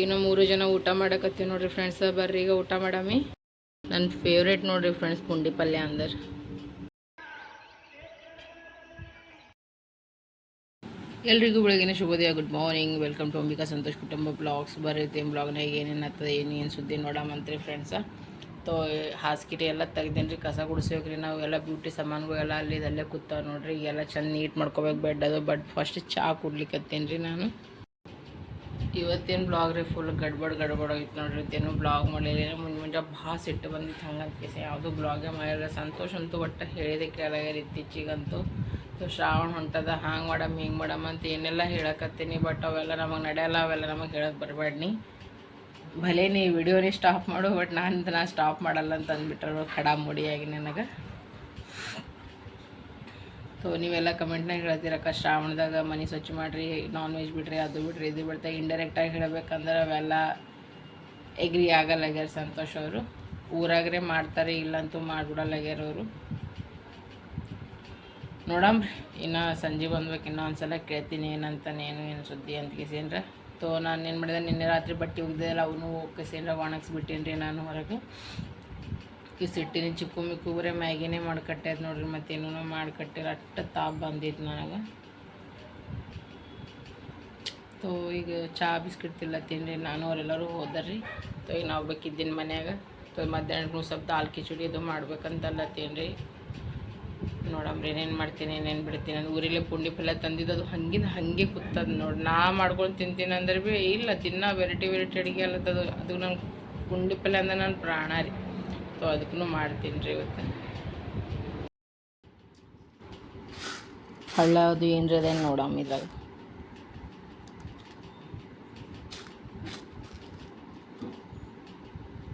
ಈಗ ಮೂರು ಜನ ಊಟ ಮಾಡಕತ್ತೀವಿ ನೋಡ್ರಿ ಫ್ರೆಂಡ್ಸ್ ಬರ್ರಿ ಈಗ ಊಟ ಮಾಡಮಿ. ನನ್ನ ಫೇವ್ರೇಟ್ ನೋಡ್ರಿ ಫ್ರೆಂಡ್ಸ್ ಪುಂಡಿ ಪಲ್ಯ ಅಂದ್ರೆ. ಎಲ್ರಿಗೂ ಬೆಳಗಿನ ಶುಭೋದಯ good morning welcome to Ambika Santosh ಕುಟುಂಬ ಬ್ಲಾಗ್ಸ್ ಬರೀತೀನಿ ಬ್ಲಾಗ್ನಾಗ ಏನೇನು ಆಗ್ತದೆ ಏನೇನು ಸುದ್ದಿ ನೋಡಮಂತ್ರಿ ಫ್ರೆಂಡ್ಸ ತೋ ಹಾಸಿಗೆ ಎಲ್ಲ ತೆಗ್ದೇನ್ರಿ, ಕಸ ಗುಡಿಸ್ಬೇಕ್ರಿ ನಾವು. ಎಲ್ಲ ಬ್ಯೂಟಿ ಸಾಮಾನುಗಳು ಎಲ್ಲ ಅಲ್ಲಿ ಅಲ್ಲೇ ಕೂತಾವೆ ನೋಡ್ರಿ. ಎಲ್ಲ ಚೆಂದ ನೀಟ್ ಮಾಡ್ಕೋಬೇಕು ಬೆಡ್ ಅದು ಬಟ್ ಫಸ್ಟ್ ಚಹಾ ಕುಡ್ಲಿಕ್ಕತ್ತೇನೆ ರೀ ನಾನು. ಇವತ್ತೇನು ಬ್ಲಾಗ್ ರೀ ಫುಲ್ ಗಡ್ಬಡ್ ಗಡ್ಬಡ್ ಆಗಿತ್ತು ನೋಡ್ರಿ. ಇವತ್ತೇನು ಬ್ಲಾಗ್ ಮಾಡಲಿಲ್ಲ. ಮುಂಜೆ ಮುಂಜೆ ಭಾಳ ಸಿಟ್ಟು ಬಂದಿತ್ತು ಹಂಗಂತ ಯಾವುದೂ ಬ್ಲಾಗೇ ಮಾಡಿಲ್ಲ. ಸಂತೋಷ ಅಂತೂ ಒಟ್ಟು ಹೇಳಿದೆ ಕೇಳಾಗ್ಯಾರ ಇತ್ತೀಚಿಗಂತೂ. ಶ್ರಾವಣ ಹೊಂಟದ. ಹಾಂಗೆ ಮಾಡಮ್, ಹಿಂಗೆ ಮಾಡಮ್ ಅಂತ ಏನೆಲ್ಲ ಹೇಳಕತ್ತೀನಿ. ಬಟ್ ಅವೆಲ್ಲ ನಮಗೆ ನಡೆಯಲ್ಲ. ಅವೆಲ್ಲ ನಮಗೆ ಹೇಳಕ್ಕೆ ಬರಬೇಡ್ನಿ ಭಲೇ ನೀ ವಿಡಿಯೋನೇ ಸ್ಟಾಪ್ ಮಾಡು. ಬಟ್ ನಾನು ನಾ ಸ್ಟಾಪ್ ಮಾಡಲ್ಲ ಅಂತ ಅಂದ್ಬಿಟ್ರು. ಖಡಾ ಮುಡಿಯಾಗಿ ನನಗೆ. ಸೊ ನೀವೆಲ್ಲ ಕಮೆಂಟ್ನಾಗ ಹೇಳ್ತೀರಕ್ಕ? ಶ್ರಾವಣದಾಗ ಮನೆ ಸ್ವಚ್ಛ ಮಾಡಿರಿ ನಾನ್ ವೆಜ್ ಬಿಡ್ರಿ, ಅದು ಬಿಡ್ರಿ, ಇದು ಬಿಡ್ತಾ ಇಂಡೈರೆಕ್ಟಾಗಿ ಹೇಳಬೇಕಂದ್ರೆ ಅವೆಲ್ಲ ಎಗ್ರಿ ಆಗಲ್ಲಾಗ್ಯಾರ ಸಂತೋಷ್ ಅವರು. ಊರಾಗ್ರೆ ಮಾಡ್ತಾರೆ, ಇಲ್ಲಂತೂ ಮಾಡ್ಬಿಡಲ್ಲಾಗ್ಯಾರ ಅವರು. ನೋಡಮ್ರಿ ಇನ್ನು ಸಂಜೆ ಬಂದ್ಬೇಕು, ಇನ್ನೂ ಒಂದ್ಸಲ ಕೇಳ್ತೀನಿ ಏನಂತಾನೆ ಏನು ಏನು ಸುದ್ದಿ ಅಂತ ಕೇಸೇನ್ರ. ತೋ ನಾನು ಏನು ಮಾಡಿದೆ, ನಿನ್ನೆ ರಾತ್ರಿ ಬಟ್ಟೆ ಒಗ್ದಿದ್ದೆಲ್ಲ ಅವನು ಕೇಸೇನ್ರ ಒಣಗಿಸ್ಬಿಟ್ಟೇನ್ರಿ ನಾನು ಹೊರಗೆ. ಈ ಸಿಟ್ಟಿನ ಚಿಕ್ಕು ಮಿಕ್ಕು ಬರೇ ಮ್ಯಾಗಿನೇ ಮಾಡ್ಕಟ್ಟೈತೆ ನೋಡ್ರಿ ಮತ್ತೇನೂ ಮಾಡ್ಕಟ್ಟಿಲ್ಲ ಅಟ್ಟ ತಾಪ್ ಬಂದಿತ್ತು ನನಗೆ. ತೋ, ಈಗ ಚಹಾ ಬಿಸ್ಕಿಟ್ ತಿಲ್ಲತ್ತೀನಿ ನಾನು ಅವರೆಲ್ಲರೂ ಹೋದರ್ರಿ. ತೋ ಈಗ ನಾವು ಬೇಕಿದ್ದೀನಿ ಮನ್ಯಾಗ. ತೋ ಮಧ್ಯಾಹ್ನಕ್ಕೂ ಸ್ವಲ್ಪ ದಾಲ್ ಕಿಚಡಿ ಅದು ಮಾಡ್ಬೇಕಂತಲ್ಲತ್ತೀನಿ ರೀ. ನೋಡಮ್ರಿ ಏನೇನು ಮಾಡ್ತೀನಿ, ಏನೇನು ಬಿಡ್ತೀನಿ. ನಾನು ಊರಲ್ಲೇ ಪುಂಡಿ ಪಲ್ಯ ತಂದಿದ್ದು, ಅದು ಹಂಗಿನ ಹಾಗೆ ಕುತ್ತದ ನೋಡಿ. ನಾ ಮಾಡ್ಕೊಂಡು ತಿಂತೀನಿ ಅಂದ್ರೆ ಭೀ ಇಲ್ಲ, ತಿನ್ನ ವೆರೈಟಿ ವೆರೈಟಿ ಅಡುಗೆ ಅಲ್ಲತ್ತದು. ಅದು ನನ್ನ ಪುಂಡಿ ಪಲ್ಯ ಅಂದ್ರೆ ನನ್ನ ಪ್ರಾಣ ರೀ. ಸೊ ಅದಕ್ಕೂ ಮಾಡ್ತೀನಿ ರೀ ಇವತ್ತು. ಹಳ್ಳ ಅದು ಏನ್ರಿ ಅದೇನು ನೋಡಮ್ಮ ಇದ್ರಾಗ.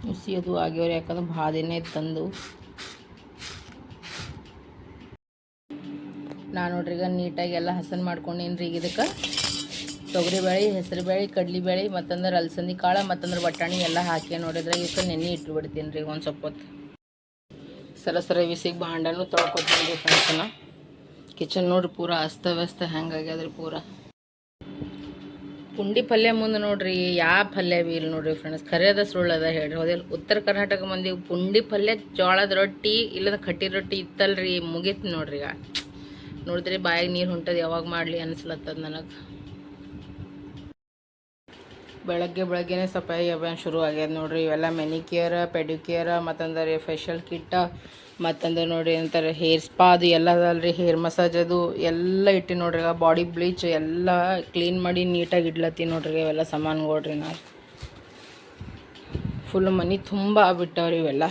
ಹುಸಿ ಅದು ಆಗ್ಯವ್ರಿ, ಯಾಕಂದ್ರೆ ಭಾಳ ದಿನ ತಂದು. ನಾನು ನೋಡ್ರಿ ಈಗ ನೀಟಾಗಿ ಎಲ್ಲ ಹಸನ್ ಮಾಡ್ಕೊಂಡೇನ್ರಿ ಈಗ ಇದಕ್ಕೆ. ತೊಗರಿಬೇಳೆ ಕಡ್ಲಿ ಬೇಳೆ, ಮತ್ತಂದ್ರೆ ಅಲಸಂದಿ ಕಾಳು, ಮತ್ತಂದ್ರೆ ಬಟಾಣಿ ಎಲ್ಲ ಹಾಕಿ ನೋಡಿದ್ರೆ ಇವಕ್ಕೆ ನೆನೆ ಇಟ್ಬಿಡ್ತೀನಿ ರೀ ಒಂದು ಸ್ವಲ್ಪ ಹೊತ್ತು ಸರ ಸರ ಬಿಸಿಗೆ ಭಾಂಡನೂ ತೊಳ್ಕೊತೀನಿ ರೀ ಫ್ರೆಂಡ್ಸನ ಕಿಚನ್ ನೋಡ್ರಿ ಪೂರ ಅಸ್ತವ್ಯಸ್ತ ಹೆಂಗಾಗ್ಯದ್ರಿ ಪೂರ. ಪುಂಡಿ ಪಲ್ಯ ಮುಂದೆ ನೋಡ್ರಿ ಯಾವ ಪಲ್ಯ ಬಿ ಇಲ್ಲ ನೋಡ್ರಿ ಫ್ರೆಂಡ್ಸ್ ಖರೇದ ಸುಳ್ಳದ ಹೇಳ್ರಿ. ಹೋದಿಲ್ಲ ಉತ್ತರ ಕರ್ನಾಟಕ ಮಂದಿ ಪುಂಡಿ ಪಲ್ಯ ಜೋಳದ ರೊಟ್ಟಿ ಇಲ್ಲದ ಕಟ್ಟಿ ರೊಟ್ಟಿ ಇತ್ತಲ್ರಿ ಮುಗೀತು ನೋಡ್ರಿ ಈಗ. ನೋಡಿದ್ರೆ ಬಾಯಿಗೆ ನೀರು ಹೊಂಟದ ಯಾವಾಗ ಮಾಡಲಿ ಅನಿಸ್ಲತ್ತದ ನನಗೆ. ಬೆಳಗ್ಗೆ ಬೆಳಗ್ಗೆನೇ ಸ್ವಲ್ಪ ಅಭಿಯಾನ ಶುರು ಆಗ್ಯದ ನೋಡ್ರಿ. ಇವೆಲ್ಲ ಮೆನಿಕ್ಯೂರ್ ಪೆಡಿಕ್ಯೂರ್ ಮತ್ತಂದ್ರೆ ಫೇಶಿಯಲ್ ಕಿಟ್ಟ ಮತ್ತಂದ್ರೆ ನೋಡ್ರಿ ಅಂತಾರೆ ಹೇರ್ ಸ್ಪಾ ಅದು ಎಲ್ಲ ಅದಲ್ರಿ. ಹೇರ್ ಮಸಾಜ್ ಅದು ಎಲ್ಲ ಇಟ್ಟು ನೋಡ್ರಿ. ಬಾಡಿ ಬ್ಲೀಚ್ ಎಲ್ಲ ಕ್ಲೀನ್ ಮಾಡಿ ನೀಟಾಗಿ ಇಡ್ಲತ್ತೀನಿ ನೋಡ್ರಿ ಇವೆಲ್ಲ ಸಾಮಾನುಗಳ್ರಿ ನಾವು. ಫುಲ್ ಮನಿ ತುಂಬ ಆಗ್ಬಿಟ್ಟವ್ರಿ ಇವೆಲ್ಲ.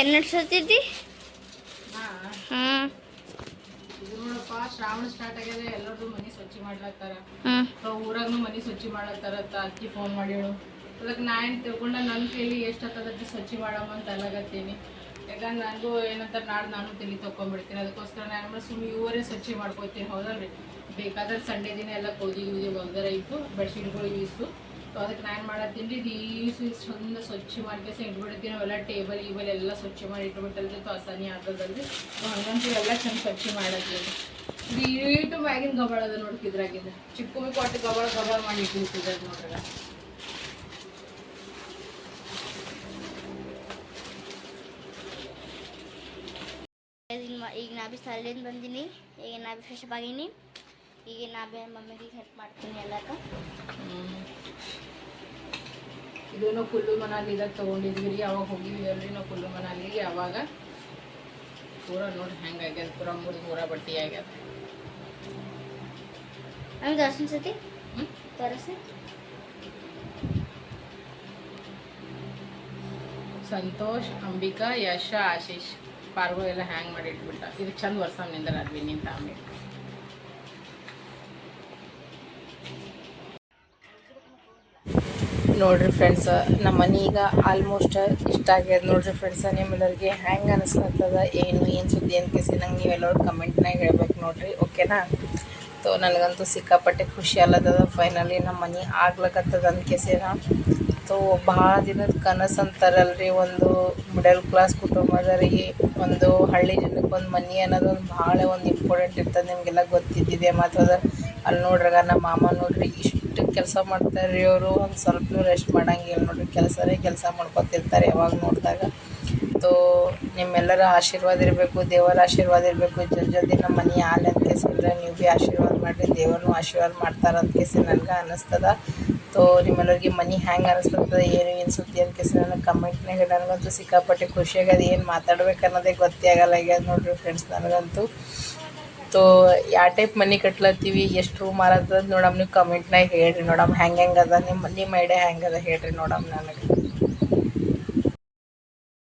ಎಲ್ಲಿ ನಡ್ಸತ್ತೈತಿ ಹಾಂ. ನೋಡಪ್ಪ ಶ್ರಾವಣ ಸ್ಟಾರ್ಟ್ ಆಗ್ಯದ ಎಲ್ಲರೂ ಮನಿ ಸ್ವಚ್ಛ ಮಾಡ್ಲತ್ತಾರ. ಊರಾಗ್ನು ಮನಿ ಸ್ವಚ್ಛ ಮಾಡತ್ತಾರ ಅಂತ ಅಕ್ಕಿ ಫೋನ್ ಮಾಡಿಳು ಅದಕ್ಕೆ ನಾ ಏನು ತಿಳ್ಕೊಂಡ ನನ್ನ ಕೈಲಿ ಎಷ್ಟು ಹತ್ತದಕ್ಕೆ ಸ್ವಚ್ಛ ಮಾಡಮ್ಮ ಅಂತ ಅಲ್ಲಾಗತ್ತೀನಿ ಯಾಕಂದ್ರೆ ನನಗೂ ಏನಂತಾರೆ ನಾಳೆ ನಾನು ತಲೆ ತೊಗೊಂಡ್ಬಿಡ್ತೀನಿ ಅದಕ್ಕೋಸ್ಕರ ನಾನು ಸುಮ್ಮನೆ ಇವರೇ ಸ್ವಚ್ಛ ಮಾಡ್ಕೊತೀನಿ ಹೌದಲ್ರಿ? ಬೇಕಾದ್ರೆ ಸಂಡೇ ದಿನ ಎಲ್ಲ ಕೋದಿ ಗಿದಿ ಒಗ್ದರ ಇತ್ತು ಬೆಡ್ಶೀಟ್ಗಳು ಇಷ್ಟು ಸೊ ಅದಕ್ಕೆ ನಾನು ಮಾಡತ್ತೀನಿ ರೀ ಇದು ಈಸು ಚಂದ ಸ್ವಚ್ಛ ಮಾಡ್ಕೇಸ ಇಟ್ಬಿಡ್ತೀನಿ ಅವೆಲ್ಲ ಟೇಬಲ್ ಗೀಬಲ್ ಎಲ್ಲ ಸ್ವಚ್ಛ ಮಾಡಿ ಇಟ್ಬಿಟ್ಟಲ್ರಿ ತೊಸನಿ ಆಗ್ತದಲ್ರಿ ಸೊ ಹಂಗಂತೂ ಎಲ್ಲ ಚಂದ ಸ್ವಚ್ಛ ಮಾಡತ್ತೀನಿ ನೀಟು ಮ್ಯಾಗಿನ ಗಬಳ ಅದ ನೋಡ್ತಿದ್ರಾಗಿಂದ ಚಿಕ್ಕ ಕೊಟ್ಟು ಗಬಳ ಗಬಳ ಮಾಡಿ ಇಟ್ಟಿರ್ತಿದ್ದ ನೋಡ್ರಿ. ಈಗ ನಾ ಬಿ ಸಾಲಿಂದ ಬಂದೀನಿ. ಈಗ ನಾ ಬಿ ಫ್ರೆಶ್ ಆಗೀನಿ. ಈಗ ನಾ ಬೇರೆ ಮಮ್ಮಿಗೆ ಹೆಲ್ಪ್ ಮಾಡ್ತೀನಿ ಎಲ್ಲಕ್ಕ ಇದು ನಾವು ಕುಲ್ಲು ಮನಾಲಿದಾಗ ತೊಗೊಂಡಿದ್ವಿ ರೀ ಅವಾಗ ಹೋಗಿದ್ವಿ ಅಲ್ರಿ ನಾವು ಕುಲ್ಲು ಮನಾಲಿಗೆ ಅವಾಗ. ಪೂರ ನೋಡಿ ಹೆಂಗಾಗ್ಯದ ಪೂರ ಮುರಿದು ಪೂರ ಬಟ್ಟಿ ಆಗ್ಯದ. ನಮ್ಗೆ ದರ್ಶನ ಸತಿ? ತರಸಿ. ಸಂತೋಷ್ ಅಂಬಿಕಾ ಯಶ ಆಶೀಶ್ ಪಾರ್ಗೋ ಎಲ್ಲ ಹ್ಯಾಂಗ್ ಮಾಡಿ ಇಟ್ಬಿಟ್ಟ. ಇದು ಚಂದ ವರ್ಷ ನಿಂದರ ಅದ್ವಿ ನಿಂತ ಆಮೇಲೆ ನೋಡ್ರಿ ಫ್ರೆಂಡ್ಸ್ ನಮ್ಮ ಮನೆ ಈಗ ಆಲ್ಮೋಸ್ಟ್ ಇಷ್ಟ ಆಗ್ಯದ ನೋಡ್ರಿ ಫ್ರೆಂಡ್ಸ್ ನಿಮ್ಮೆಲ್ಲರಿಗೆ ಹ್ಯಾಂಗೆ ಅನಿಸ್ಲತ್ತದ, ಏನು ಏನು ಸುದ್ದಿ ಅಂತ ಕೇಸಿ ನಂಗೆ ನೀವೆಲ್ಲರೂ ಕಮೆಂಟ್ನಾಗ ಹೇಳ್ಬೇಕು ನೋಡ್ರಿ ಓಕೆನಾ ತೋ, ನನಗಂತೂ ಸಿಕ್ಕಾಪಟ್ಟೆ ಖುಷಿ ಆಲತ್ತದ ಫೈನಲಿ ನಮ್ಮ ಮನೆ ಆಗ್ಲಕತ್ತದ ಅಂತ ಕೇಸಿನ ತೋ, ಭಾಳ ದಿನದ ಕನಸು ಅಂತಾರಲ್ರಿ, ಒಂದು ಮಿಡಲ್ ಕ್ಲಾಸ್ ಕುಟುಂಬದವರಿಗೆ ಒಂದು ಹಳ್ಳಿ ಜನಕ್ಕೆ ಒಂದು ಮನೆ ಅನ್ನೋದು ಒಂದು ಭಾಳ ಒಂದು ಇಂಪಾರ್ಟೆಂಟ್ ಇರ್ತದೆ, ನಿಮಗೆಲ್ಲ ಗೊತ್ತಿದ್ದಿದೆ ಮತ್ತು ಅದು. ಅಲ್ಲಿ ನೋಡ್ರಾಗ, ನಮ್ಮ ಮಾಮ ನೋಡ್ರಿ, ಇಷ್ಟು ಕೆಲಸ ಮಾಡ್ತಾರೆ ರೀ ಅವರು. ಒಂದು ಸ್ವಲ್ಪ ರೆಸ್ಟ್ ಮಾಡೋಂಗಿಲ್ಲ ನೋಡಿರಿ. ಕೆಲಸನೇ ಕೆಲಸ ಮಾಡ್ಕೊತಿರ್ತಾರೆ ಯಾವಾಗ ನೋಡಿದಾಗ. ತೋ, ನಿಮ್ಮೆಲ್ಲರ ಆಶೀರ್ವಾದ ಇರಬೇಕು, ದೇವರ ಆಶೀರ್ವಾದ ಇರಬೇಕು. ಜಲ್ ಜಲ್ದಿ ನಮ್ಮ ಮನೆ ಹಾಲು ಅಂತ ಕೇಸಿದ್ರೆ ನೀವು ಭೀ ಆಶೀರ್ವಾದ ಮಾಡಿರಿ. ದೇವರನ್ನು ಆಶೀರ್ವಾದ ಮಾಡ್ತಾರೆ ಅಂತ ಕೇಸಿ ನನಗೆ ಅನ್ನಿಸ್ತದ ತೋ, ನಿಮ್ಮೆಲ್ಲರಿಗೆ ಮನೆ ಹ್ಯಾಂಗೆ ಅನ್ನಿಸ್ಬಿಡ್ತದೆ ಏನು ಏನು ಸುದ್ದಿ ಅಂತ ಕೇಸಿ ನನಗೆ ಕಮೆಂಟ್ನಾಗ ನನಗಂತೂ ಸಿಕ್ಕಾಪಟ್ಟೆ ಖುಷಿ ಅದು ಏನು ಮಾತಾಡ್ಬೇಕು ಅನ್ನೋದೇ ಗೊತ್ತೇ ಆಗಲ್ಲ ಈಗ ನೋಡಿರಿ ಫ್ರೆಂಡ್ಸ್ ನನಗಂತೂ. ತೋ ಯಾವ ಟೈಪ್ ಮನೆ ಕಟ್ಲತ್ತೀವಿ ಎಷ್ಟು ರೂಮ್ ಮಾರತ್ತದ ನೋಡಮ್ ನೀವು ಕಮೆಂಟ್ನಾಗ ಹೇಳ್ರಿ ನೋಡಮ್ ಹೆಂಗೆ ಹೆಂಗೆ ಅದ ನಿಮ್ಮ ನಿಮ್ಮ ಐಡಿಯಾ ಹೆಂಗೆ ಅದ ಹೇಳ್ರಿ ನೋಡಮ್ ನನಗೆ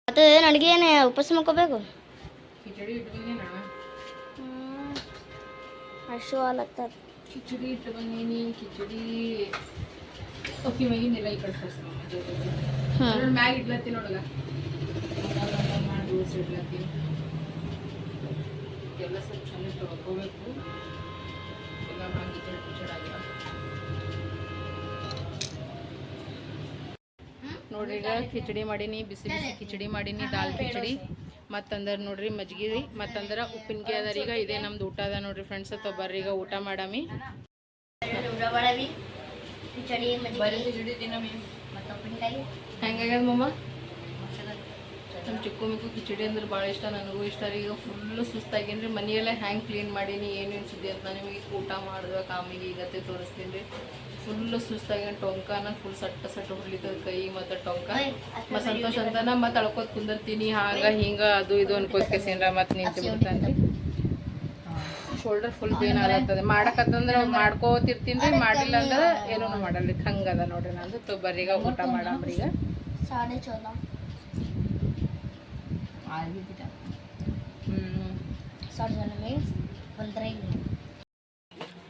ಅದು ನನಗೆ ಅಡುಗೆ ಏನು ಉಪವಾಸ ಮಾಡ್ಕೋಬೇಕು ಹಸು ಆಗ್ತದ ಕಿಚಡಿ ಇಟ್ಟು ಬಂದೀನಿ ಕಿಚಡಿ ಓಕೆ ಮ್ಯಾಗಿನೆಲ್ಲ ಈ ಕಡೆ ಹ್ಞೂ ಮ್ಯಾಗ ಇಡ್ಲತ್ತಿ ನೋಡಲ್ಲ ಮಾಡಿ ದೋಸೆ ಇಡ್ಲತ್ತಿ ಎಲ್ಲ ಸ್ವಲ್ಪ ಚೆನ್ನಾಗಿ ತೊಳ್ಕೋಬೇಕು ನೋಡ್ರಿ ಈಗ ಕಿಚಡಿ ಮಾಡೀನಿ ಬಿಸಿ ಬಿಸಿ ಕಿಚಡಿ ಮಾಡೀನಿ ದಾಲ್ ಕಿಚಡಿ ಮತ್ತಂದ್ರೆ ನೋಡ್ರಿ ಮಜ್ಗಿ ಮತ್ತಂದ್ರೆ ಉಪ್ಪಿನಕಾಯಿ ಅದ ಈಗ ಇದೇ ನಮ್ದು ಊಟ ಅದ ನೋಡ್ರಿ ಫ್ರೆಂಡ್ಸ್ ಅಥವಾ ಬರ್ರಿ ಈಗ ಊಟ ಮಾಡಾಮಿ. ಊಟ ಮಾಡವಿ ಕಿಚಡಿ ಬರ್ರಿ ಕಿಚಡಿ ತಿನ್ನಮಿ ಮತ್ತು ಉಪ್ಪಿನಕಾಯಿ ಹೆಂಗಾಗ್ಯದ ಮಮ್ಮ ನಮ್ಮ ಚಿಕ್ಕ ಮಿಕ್ಕು ಕಿಚಡಿ ಅಂದ್ರೆ ಭಾಳ ಇಷ್ಟ ನನಗೂ ಇಷ್ಟ ರೀ. ಈಗ ಫುಲ್ಲು ಸುಸ್ತಾಗೇನ್ರಿ ರೀ ಮನೆಯೆಲ್ಲ ಹ್ಯಾಂಗೆ ಕ್ಲೀನ್ ಮಾಡೀನಿ ಏನೇನು ಸುದ್ದಿ ಅಂತ ನಿಮಗೆ ಊಟ ಮಾಡ್ಬೇಕು ಕಾಮಿಗೆ ಈಗತ್ತೆ ತೋರಿಸ್ತೀನಿ ರೀ. ಫುಲ್ಲು ಸುಸ್ತಾಗೇನು ಟೊಂಕನ ಫುಲ್ ಸಟ್ಟ ಸಟ್ಟ ಹುಡ್ಲಿದ್ದ ಕೈ ಮತ್ತು ಟೊಂಕ. ಮತ್ತು ಸಂತೋಷ ಅಂತನ ಮತ್ತೆ ಅಳ್ಕೋತ ಕುಂದಿರ್ತೀನಿ ಹಾಗ ಹಿಂಗೆ ಅದು ಇದು ಅನ್ಕೋತ ಕೇಸಿಂದ್ರ ಮತ್ತೆ ನಿಂತು ಬಿಡ್ತಾನೆ ಶೋಲ್ಡರ್ ಫುಲ್ ಪೇನ್ ಆಗತ್ತದ. ಮಾಡಕತ್ತಂದ್ರೆ ಮಾಡ್ಕೋತಿರ್ತೀನಿ ರೀ ಮಾಡಿಲ್ಲ ಅಂದ್ರೆ ಏನೂ ಮಾಡಲ್ಲ. ಹಂಗದ ನೋಡ್ರಿ ನಂದು. ತೊ ಬರ್ರೀಗ ಊಟ ಮಾಡಮ್ರಿ ಈಗ ಸಾಡೆ ಚೌದ ಮೀನ್ಸ್ ಒಂಥರ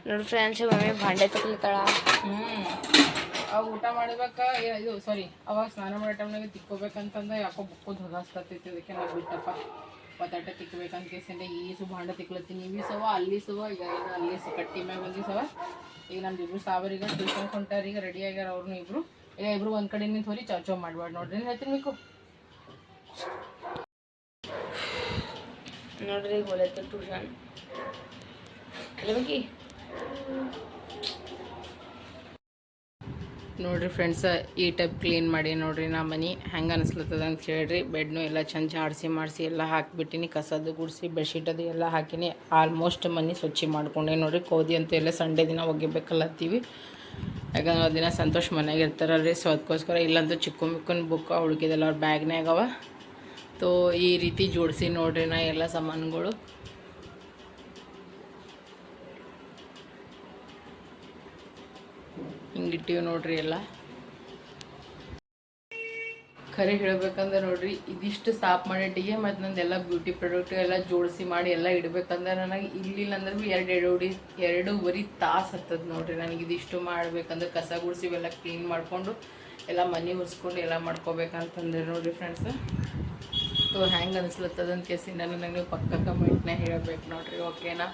ನೋಡಿ ಫ್ರೆಂಡ್ಸ್ ಮಮ್ಮಿ ಭಾಂಡೆ ತಗೊಳ್ತಾಳ ಹ್ಞೂ ಅವಾಗ ಊಟ ಮಾಡ್ಬೇಕ? ಇದು ಸಾರಿ ಅವಾಗ ಸ್ನಾನ ಮಾಡೋ ಟೈಮ್ನಾಗ ತಿಕ್ಕೋಬೇಕಂತಂದ್ರೆ ಯಾಕೋ ಬುಕ್ಕೋದು ಹೊದಾಸ್ತೈತಿ ಅದಕ್ಕೆ ನಾವು ಬಿಟ್ಟಪ್ಪ. ಬಟಾಟೆ ತಿಕ್ಬೇಕಂತ ಕೇಸಿಂದ ಈಸು ಭಾಂಡ ತಿಕ್ಲತ್ತೀನಿ. ಇವಿ ಸವ ಅಲ್ಲಿ ಸವ ಈಗ ಏನು ಅಲ್ಲಿ ಸ ಕಟ್ಟಿ ಮ್ಯಾಗ ಬಂದಿ ಸವ ಈಗ ನಮ್ದು ಇಬ್ರು ಸಾವರ್ ಈಗ ಟ್ಯೂಷನ್ ಹೊಂಟಾರ. ಈಗ ರೆಡಿ ಆಗ್ಯಾರ ಅವ್ರನ್ನ ಇಬ್ರು. ಈಗ ಇಬ್ರು ಒಂದ್ ಕಡೆ ನಿಂತು ಹೋರಿ ಚಾವ್ ಚಾವ್ ಮಾಡ್ಬೇಡ ನೋಡ್ರಿ. ಹೇಳ್ತೀನಿ ಬೇಕು. ನೋಡ್ರಿ ಹೋಲೈತೆ ಟ್ಯೂಷನ್ ನೋಡ್ರಿ ಫ್ರೆಂಡ್ಸ್ ಈ ಟೈಪ್ ಕ್ಲೀನ್ ಮಾಡಿ ನೋಡ್ರಿ ನಾ ಮನೆ ಹೆಂಗೆ ಅನಿಸ್ಲತ್ತದ ಅಂತ ಹೇಳ್ರಿ. ಬೆಡ್ನು ಎಲ್ಲ ಚಂದ ಜಾಡಿಸಿ ಮಾಡಿಸಿ ಎಲ್ಲ ಹಾಕಿಬಿಟ್ಟಿನಿ ಕಸದ್ದು ಗುಡಿಸಿ ಬೆಡ್ಶೀಟ್ ಅದು ಎಲ್ಲ ಹಾಕಿನಿ. ಆಲ್ಮೋಸ್ಟ್ ಮನೆ ಸ್ವಚ್ಛ ಮಾಡ್ಕೊಂಡೆ ನೋಡ್ರಿ. ಕೋದಿ ಅಂತ ಎಲ್ಲ ಸಂಡೇ ದಿನ ಒಗಿಬೇಕಲ್ಲತ್ತೀವಿ ಯಾಕಂದ್ರೆ ದಿನ ಸಂತೋಷ್ ಮನೆಯಾಗ ಇರ್ತಾರಲ್ರಿ. ಸೊ ಅದಕ್ಕೋಸ್ಕರ ಇಲ್ಲಂತೂ ಚಿಕ್ಕ ಮಿಕ್ಕನ ಬುಕ್ ಹುಡುಕಿದಲ್ಲ ಅವ್ರ ಬ್ಯಾಗ್ನಾಗವ ತೋ ಈ ರೀತಿ ಜೋಡಿಸಿ ನೋಡ್ರಿ ನಾ ಎಲ್ಲ ಸಾಮಾನುಗಳು. ಹಿಂಗಿಟ್ಟಿವಿ ನೋಡ್ರಿ ಎಲ್ಲ. ಖರೆ ಹೇಳ್ಬೇಕಂದ್ರೆ ನೋಡ್ರಿ ಇದಿಷ್ಟು ಸಾಫ್ ಮಾಡಿಟ್ಟಿಗೆ ಮತ್ತು ನಂದೆಲ್ಲ ಬ್ಯೂಟಿ ಪ್ರಾಡಕ್ಟ್ ಎಲ್ಲ ಜೋಡಿಸಿ ಮಾಡಿ ಎಲ್ಲ ಇಡ್ಬೇಕಂದ್ರೆ ನನಗೆ ಇಲ್ಲಿಲ್ಲ ಅಂದ್ರೆ ಭೀ ಎರಡು ಎರಡೂವರೆ ಎರಡೂವರೆ ತಾಸು ಹತ್ತದ ನೋಡ್ರಿ. ನನಗೆ ಇದಿಷ್ಟು ಮಾಡ್ಬೇಕಂದ್ರೆ ಕಸ ಗುಡಿಸಿ ಇವೆಲ್ಲ ಕ್ಲೀನ್ ಮಾಡಿಕೊಂಡು ಎಲ್ಲ ಮನೆ ಉರ್ಸ್ಕೊಂಡು ಎಲ್ಲ ಮಾಡ್ಕೋಬೇಕಂತಂದ್ರೆ ನೋಡ್ರಿ ಫ್ರೆಂಡ್ಸ್ ಸೊ ಹ್ಯಾಂಗೆ ಅನಿಸ್ಲತ್ತದ ಅಂತ ಕೇಸಿಂದ ನನಗೆ ಪಕ್ಕ ಕಮೆಂಟ್ನೇ ಹೇಳಬೇಕು ನೋಡ್ರಿ, ಓಕೆನಾ?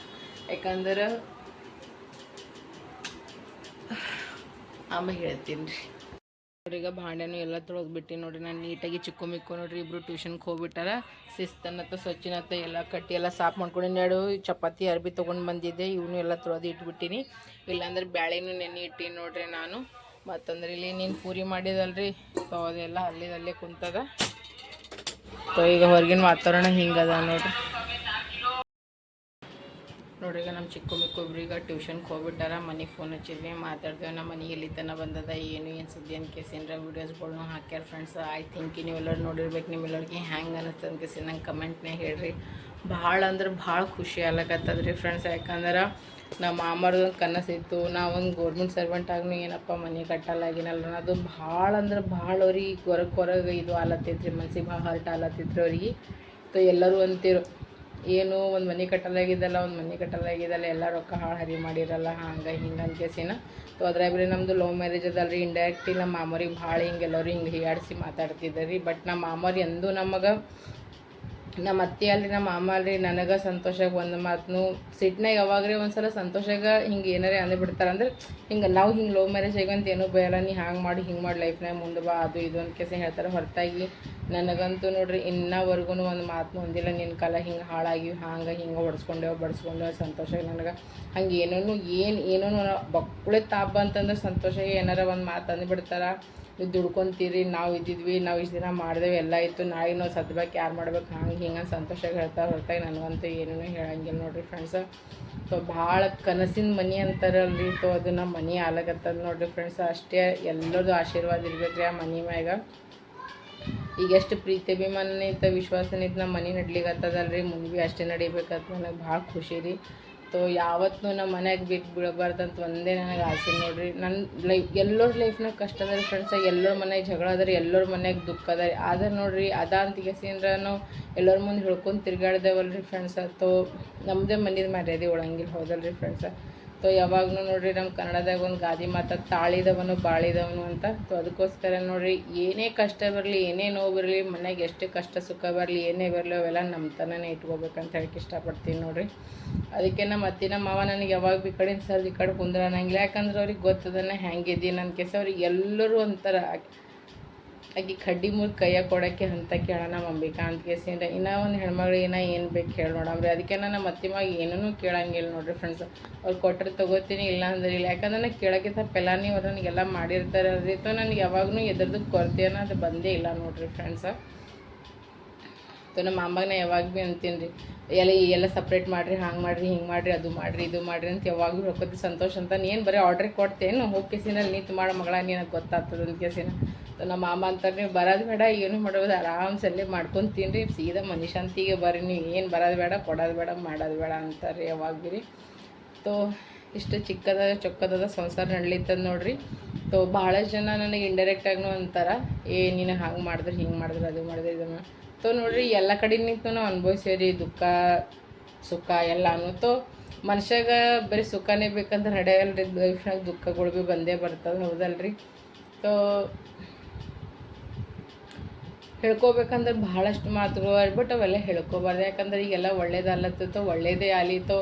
ಯಾಕಂದ್ರೆ, ಆಮೇಲೆ ಹೇಳ್ತೀನಿ ರೀ. ಈಗ ಭಾಂಡೆನೂ ಎಲ್ಲ ತೊಳೆದ್ಬಿಟ್ಟು ನೋಡ್ರಿ, ನಾನು ನೀಟಾಗಿ ಚಿಕ್ಕು ಮಿಕ್ಕು ನೋಡ್ರಿ ಇಬ್ಬರು ಟ್ಯೂಷನ್ಗೆ ಹೋಗ್ಬಿಟ್ಟಾರ. ಶಿಸ್ತನ್ನತ್ತ, ಸ್ವಚ್ಛನತ್ತ ಎಲ್ಲ ಕಟ್ಟಿ ಎಲ್ಲ ಸಾಫ್ ಮಾಡ್ಕೊಂಡು ನಡು ಚಪಾತಿ ಅರ್ಬಿ ತೊಗೊಂಡು ಬಂದಿದ್ದೆ, ಇವನು ಎಲ್ಲ ತೊಳೆದು ಇಟ್ಬಿಟ್ಟಿನಿ. ಇಲ್ಲಾಂದ್ರೆ ಬ್ಯಾಳೆನೂ ನೆನೆ ಇಟ್ಟಿನಿ ನೋಡ್ರಿ ನಾನು. ಮತ್ತಂದ್ರೆ ಇಲ್ಲಿ ನೀನು ಪೂರಿ ಮಾಡಿದಲ್ರಿ, ಸೊ ಅದೆಲ್ಲ ಅಲ್ಲಿದಲ್ಲೇ ಕುಂತದ. ಸೊ ಈಗ ಹೊರಗಿನ ವಾತಾವರಣ ಹಿಂಗದ ನೋಡ್ರಿ. ನೋಡ್ರಿ, ಈಗ ನಮ್ಮ ಚಿಕ್ಕ ಮಿಕ್ಕು ಈಗ ಟ್ಯೂಷನ್ಗೆ ಹೋಗ್ಬಿಟ್ಟಾರ, ಮನೆಗೆ ಫೋನ್ ಹಚ್ಚಿದ್ವಿ, ಮಾತಾಡ್ದೇವೆ, ನಮ್ಮ ಮನೆ ಎಲ್ಲಿ ತನ ಬಂದದ, ಏನು ಏನು ಸುದ್ದಿ ಅಂತ ಕೇಸಿಂದ್ರ ವೀಡಿಯೋಸ್ಗಳ್ನು ಹಾಕ್ಯಾರ ಫ್ರೆಂಡ್ಸ್ ಐ ಥಿಂಕ್ ನೀವೆಲ್ಲರೂ ನೋಡಿರ್ಬೇಕು, ನಿಮ್ಮೆಲ್ಲರಿಗೆ ಹ್ಯಾಂಗೆ ಅನಿಸ್ತದೆ ಅಂತ ಕೇಸಿ, ನಂಗೆ ಕಮೆಂಟ್ನಾಗ ಹೇಳ್ರಿ. ಭಾಳ ಅಂದ್ರೆ ಭಾಳ ಖುಷಿ ಆಗ್ಲಕತ್ತದ ರೀ ಫ್ರೆಂಡ್ಸ್ ಯಾಕಂದ್ರೆ ನಮ್ಮ ಮಾಮರ್ದು ಒಂದು ಕನಸಿತ್ತು ನಾವೊಂದು ಗೌರ್ಮೆಂಟ್ ಸರ್ವೆಂಟ್ ಆಗಿ ಏನಪ್ಪ ಮನೆ ಕಟ್ಟಲಾಗಿನಲ್ಲ ಅದು ಭಾಳ ಅಂದ್ರೆ ಭಾಳ ಅವ್ರಿಗೆ ಹೊರಗೆ ಹೊರಗೆ ಇದು ಆಲತ್ತೈತ್ರಿ ಮನ್ಸಿಗೆ ಭಾಳ ಹರ್ಟ್ ಆಲತ್ತಿತ್ತು ಅವ್ರಿಗೆ. ಎಲ್ಲರೂ ಅಂತಿರು. ಏನು ಒಂದು ಮನೆ ಕಟ್ಟಲಾಗಿದ್ದಲ್ಲ, ಒಂದು ಮನೆ ಕಟ್ಟಲಾಗಿದ್ದಲ್ಲ, ಎಲ್ಲ ರೊಕ್ಕ ಹಾಳು ಹರಿ ಮಾಡಿರಲ್ಲ, ಹಂಗೆ ಹಿಂಗೆ ಅನ್ಕೇಸಿನ ಸೊ ಅದ್ರಾಗ ಬರೀ ನಮ್ಮದು ಲವ್ ಮ್ಯಾರೇಜ್ ಅದಲ್ಲ ರೀ ಇಂಡೈರೆಕ್ಟ್ಲಿ ನಮ್ಮ ಮಾಮೋರಿಗೆ ಭಾಳ ಹಿಂಗೆ ಎಲ್ಲರೂ ಹಿಂಗೆ ಹೀಯಾಡಿಸಿ ಮಾತಾಡ್ತಿದ್ದಾರೆ ರೀ ಬಟ್ ನಮ್ಮ ಮಾಮರಿ ಎಂದೂ ನಮಗೆ ನಮ್ಮ ಅತ್ತೆ ಅಲ್ರಿ, ನಮ್ಮ ಮಾಮ ಅಲ್ರಿ, ನನಗೆ ಸಂತೋಷಾಗ ಒಂದು ಮಾತು ಸಿಟ್ನಾಗ ಯಾವಾಗ್ರಿ ಒಂದ್ಸಲ ಸಂತೋಷಾಗ ಹಿಂಗೆ ಏನಾರೇ ಅಂದ್ಬಿಡ್ತಾರೆ ಅಂದ್ರೆ, ಹಿಂಗೆ ನಾವು ಹಿಂಗೆ ಲವ್ ಮ್ಯಾರೇಜ್ ಆಗಂತ ಏನೂ ಬಯಲ್ಲ, ನೀ ಹಂಗೆ ಮಾಡಿ, ಹಿಂಗೆ ಮಾಡಿ ಲೈಫ್ನಾಗ ಮುಂದೆ ಬಾ, ಅದು ಇದು ಅಂತ ಕೆಸ ಹೇಳ್ತಾರೆ ಹೊರತಾಗಿ. ನನಗಂತೂ ನೋಡ್ರಿ ಇನ್ನವರೆಗೂ ಒಂದು ಮಾತನ್ನು ಹೊಂದಿಲ್ಲ ನಿನ್ನ ಕಾಲ ಹಿಂಗೆ ಹಾಳಾಗಿ ಹಾಂಗೆ ಹಿಂಗೆ ಹೊಡ್ಸ್ಕೊಂಡೇವು ಬಡ್ಸ್ಕೊಂಡೇವು ಸಂತೋಷ ನನಗೆ. ಹಂಗೆ ಏನೋನು, ಏನು ಏನೋ ಬಕ್ಕುಳೆ ತಾಪ ಅಂತಂದ್ರೆ ಸಂತೋಷ ಏನಾರ ಒಂದು ಮಾತು ಅಂದ್ಬಿಡ್ತಾರ ನೀವು ದುಡ್ಕೊಂತೀರಿ, ನಾವು ಇದ್ದಿದ್ವಿ, ನಾವು ಇಷ್ಟು ದಿನ ಮಾಡಿದೆವು, ಎಲ್ಲ ಇತ್ತು. ನಾಳೆ ನಾವು ಸದ್ಬೇಕು ಯಾರು ಮಾಡ್ಬೇಕು, ಹಂಗೆ ಹಿಂಗೆ ಸಂತೋಷಕ್ಕೆ ಹೇಳ್ತಾರೆ ಹೊರತಾಗಿ ನನಗಂತೂ ಏನೂ ಹೇಳಂಗಿಲ್ಲ ನೋಡಿರಿ ಫ್ರೆಂಡ್ಸ ಸೊ ಭಾಳ ಕನಸಿನ ಮನೆ ಅಂತಾರಲ್ರಿ, ತೋ ಅದನ್ನು ಮನೆ ಆಲಕತ್ತದ ನೋಡ್ರಿ ಫ್ರೆಂಡ್ಸ್ ಅಷ್ಟೇ ಎಲ್ಲರದು ಆಶೀರ್ವಾದ ಇರ್ಬೇಕ್ರಿ ಆ ಮನೆ ಮ್ಯಾಗ. ಈಗ ಎಷ್ಟು ಪ್ರೀತಿ ಅಭಿಮಾನ ಐತೆ ವಿಶ್ವಾಸನ ಇತ್ತು ನಮ್ಮ ಮನೆ ನಡ್ಲಿಕತ್ತದಲ್ರಿ, ಮುಂದೆ ಭೀ ಅಷ್ಟೇ ನಡಿಬೇಕಂತ ನನಗೆ ಭಾಳ ಖುಷಿ ರೀ. ತೋ ಯಾವತ್ತೂ ನಮ್ಮ ಮನೆಗೆ ಬಿಟ್ಟು ಅಂತ ಒಂದೇ ನನಗೆ ಆಸೆ ನೋಡ್ರಿ. ನನ್ನ ಲೈಫ್, ಎಲ್ಲರ ಲೈಫ್ನಾಗ ಕಷ್ಟ ಅದ ರೀ ಫ್ರೆಂಡ್ಸ ಎಲ್ಲರ ಮನೆಗೆ ಜಗಳ ಅದ ರೀ ಎಲ್ಲರ ಮನೆಗೆ ದುಃಖ ಅದ ರೀ ಆದ್ರೆ ನೋಡ್ರಿ, ಅದ ಅಂತ ಕೇಸಿಂದ್ರ ನಾವು ಎಲ್ಲರ ಮುಂದೆ ಹಿಡ್ಕೊಂಡು ತಿರ್ಗಾಡ್ದೇವಲ್ರಿ ಫ್ರೆಂಡ್ಸ ತೋ ನಮ್ಮದೇ ಮನೇದು ಮರ್ಯಾದೆ ಒಳಂಗಿಲ್ಲ ರೀ ಫ್ರೆಂಡ್ಸ ತೋ, ಯಾವಾಗಲೂ ನೋಡ್ರಿ ನಮ್ಮ ಕನ್ನಡದಾಗ ಒಂದು ಗಾದಿ ಮಾತ, ತಾಳಿದವನು ಬಾಳಿದವನು ಅಂತ. ತೋ, ಅದಕ್ಕೋಸ್ಕರ ನೋಡ್ರಿ, ಏನೇ ಕಷ್ಟ ಬರಲಿ, ಏನೇ ನೋವು ಬರಲಿ ಮನೆಗೆ ಎಷ್ಟು ಕಷ್ಟ ಸುಖ ಬರಲಿ, ಏನೇ ಬರಲಿ, ಅವೆಲ್ಲ ನಮ್ಮ ತನನೇ ಇಟ್ಕೋಬೇಕಂತ ಹೇಳಕ್ಕೆ ಇಷ್ಟಪಡ್ತೀನಿ ನೋಡ್ರಿ. ಅದಕ್ಕೆ ನಮ್ಮ ಅತ್ತಿನ ಮಾವ ನನಗೆ ಯಾವಾಗ ಬಿ ಕಡೆಯಿಂದ ಸರ್, ಈ ಕಡೆ ಕುಂದ್ರ ಯಾಕಂದ್ರೆ ಅವ್ರಿಗೆ ಗೊತ್ತದನ್ನ ಹೆಂಗಿದ್ದೀನಿ ನನ್ನ ಕೆಸ ಅವ್ರಿಗೆ ಎಲ್ಲರೂ ಒಂಥರ ಆಕಿ ಕಡ್ಡಿ ಮುರ್ ಕೈಯ ಕೊಡೋಕ್ಕೆ ಅಂತ ಕೇಳೋಣ ಅಂಬಿಕಾ ಅಂತ ಕೇಸಿಂದ ಇನ್ನೂ ಒಂದು ಹೆಣ್ಮಗಳು ಏನೋ ಏನು ಬೇಕು ಹೇಳಿ ನೋಡಮ್ರಿ ಅದಕ್ಕೆ ನಾನು ಮತ್ತೆ ಮಗ ಏನೂ ಕೇಳಂಗಿಲ್ಲ ನೋಡ್ರಿ ಫ್ರೆಂಡ್ಸ್ ಅವ್ರು ಕೊಟ್ಟರೆ ತೊಗೋತೀನಿ, ಇಲ್ಲ ಅಂದ್ರೆ ಇಲ್ಲ. ಯಾಕಂದ್ರೆ ನಾನು ಕೇಳೋಕ್ಕಿಂತ ಪೆಲಾನಿ ಅವ್ರು ನನಗೆಲ್ಲ ಮಾಡಿರ್ತಾರೆ ಅದಿತ್ತು ನನಗೆ ಯಾವಾಗೂ ಎದ್ರದ್ದು ಕೊರತೆ ಅನ್ನೋದು ಬಂದೇ ಇಲ್ಲ ನೋಡ್ರಿ ಫ್ರೆಂಡ್ಸ ನಮ್ಮ ಅಮ್ಮನ ಯಾವಾಗ ಭೀ ಅಂತೀನಿ ರೀ ಎಲ್ಲ ಎಲ್ಲ ಸಪ್ರೇಟ್ ಮಾಡಿರಿ, ಹಂಗೆ ಮಾಡಿರಿ, ಹಿಂಗೆ ಮಾಡಿರಿ, ಅದು ಮಾಡಿರಿ, ಇದು ಮಾಡಿರಿ ಅಂತ ಯಾವಾಗಲೂ ಹೇಳ್ಕೊತಿ ಸಂತೋಷ ಅಂತ. ನೀನು ಬರೀ ಆರ್ಡ್ರಿಗೆ ಕೊಡ್ತೇನು, ಹೋಗಿ ಕೇಸಿನಲ್ಲಿ ನೀತು ಮಾಡೋ ಮಗಳ, ನಿನಗೆ ಗೊತ್ತಾಗ್ತದೆ ಅಂತ ಕೇಸಿನ ನಮ್ಮ ಮಾಮ ಅಂತಾರೆ ನೀವು ಬರೋದು ಬೇಡ, ಏನು ಮಾಡೋದು ಆರಾಮ್ಸಲ್ಲೇ ಮಾಡ್ಕೊಂಡು ತಿನ್ರಿ, ಸೀದಾ ಮನುಷ್ಯಂತಿಗೆ ಬರ್ರಿ, ನೀವು ಏನು ಬರೋದು ಬೇಡ, ಕೊಡೋದು ಬೇಡ, ಮಾಡೋದು ಬೇಡ ಅಂತಾರೆ ಯಾವಾಗ ಬಿರಿ ತೋ, ಇಷ್ಟು ಚಿಕ್ಕದ, ಚೊಕ್ಕದದ ಸಂಸಾರ ನಡೀತದ ನೋಡ್ರಿ. ತೋ ಭಾಳಷ್ಟು ಜನ ನನಗೆ ಇಂಡೈರೆಕ್ಟಾಗೂ ಅಂತಾರೆ, ಏ, ನೀನು ಹಂಗೆ ಮಾಡಿದ್ರೆ, ಹಿಂಗೆ ಮಾಡಿದ್ರೆ, ಅದು ಮಾಡಿದ್ರೆ, ಇದನ್ನು. ತೋ, ನೋಡ್ರಿ, ಎಲ್ಲ ಕಡೆ ನಿಂತು ನಾವು ಅನುಭವಿಸೇರಿ ದುಃಖ, ಸುಖ ಎಲ್ಲಾನು. ತೋ, ಮನುಷ್ಯಾಗ ಬರೀ ಸುಖನೇ ಬೇಕಂತ ನಡೆಯಲ್ರಿ ಲೈಫ್ನಾಗ ದುಃಖಗಳು ಭೀ ಬಂದೇ ಬರ್ತದೆ, ಹೌದಲ್ರಿ. ತೋ ಹೇಳ್ಕೊಬೇಕಂದ್ರೆ ಭಾಳಷ್ಟು ಮಾತುಗಳು ಬಟ್ ಅವೆಲ್ಲ ಹೇಳ್ಕೊಬಾರ್ದು. ಯಾಕಂದ್ರೆ ಈಗೆಲ್ಲ ಒಳ್ಳೇದಲ್ಲತ್ತೋ ಒಳ್ಳೇದೇ ಆಲಿತೋ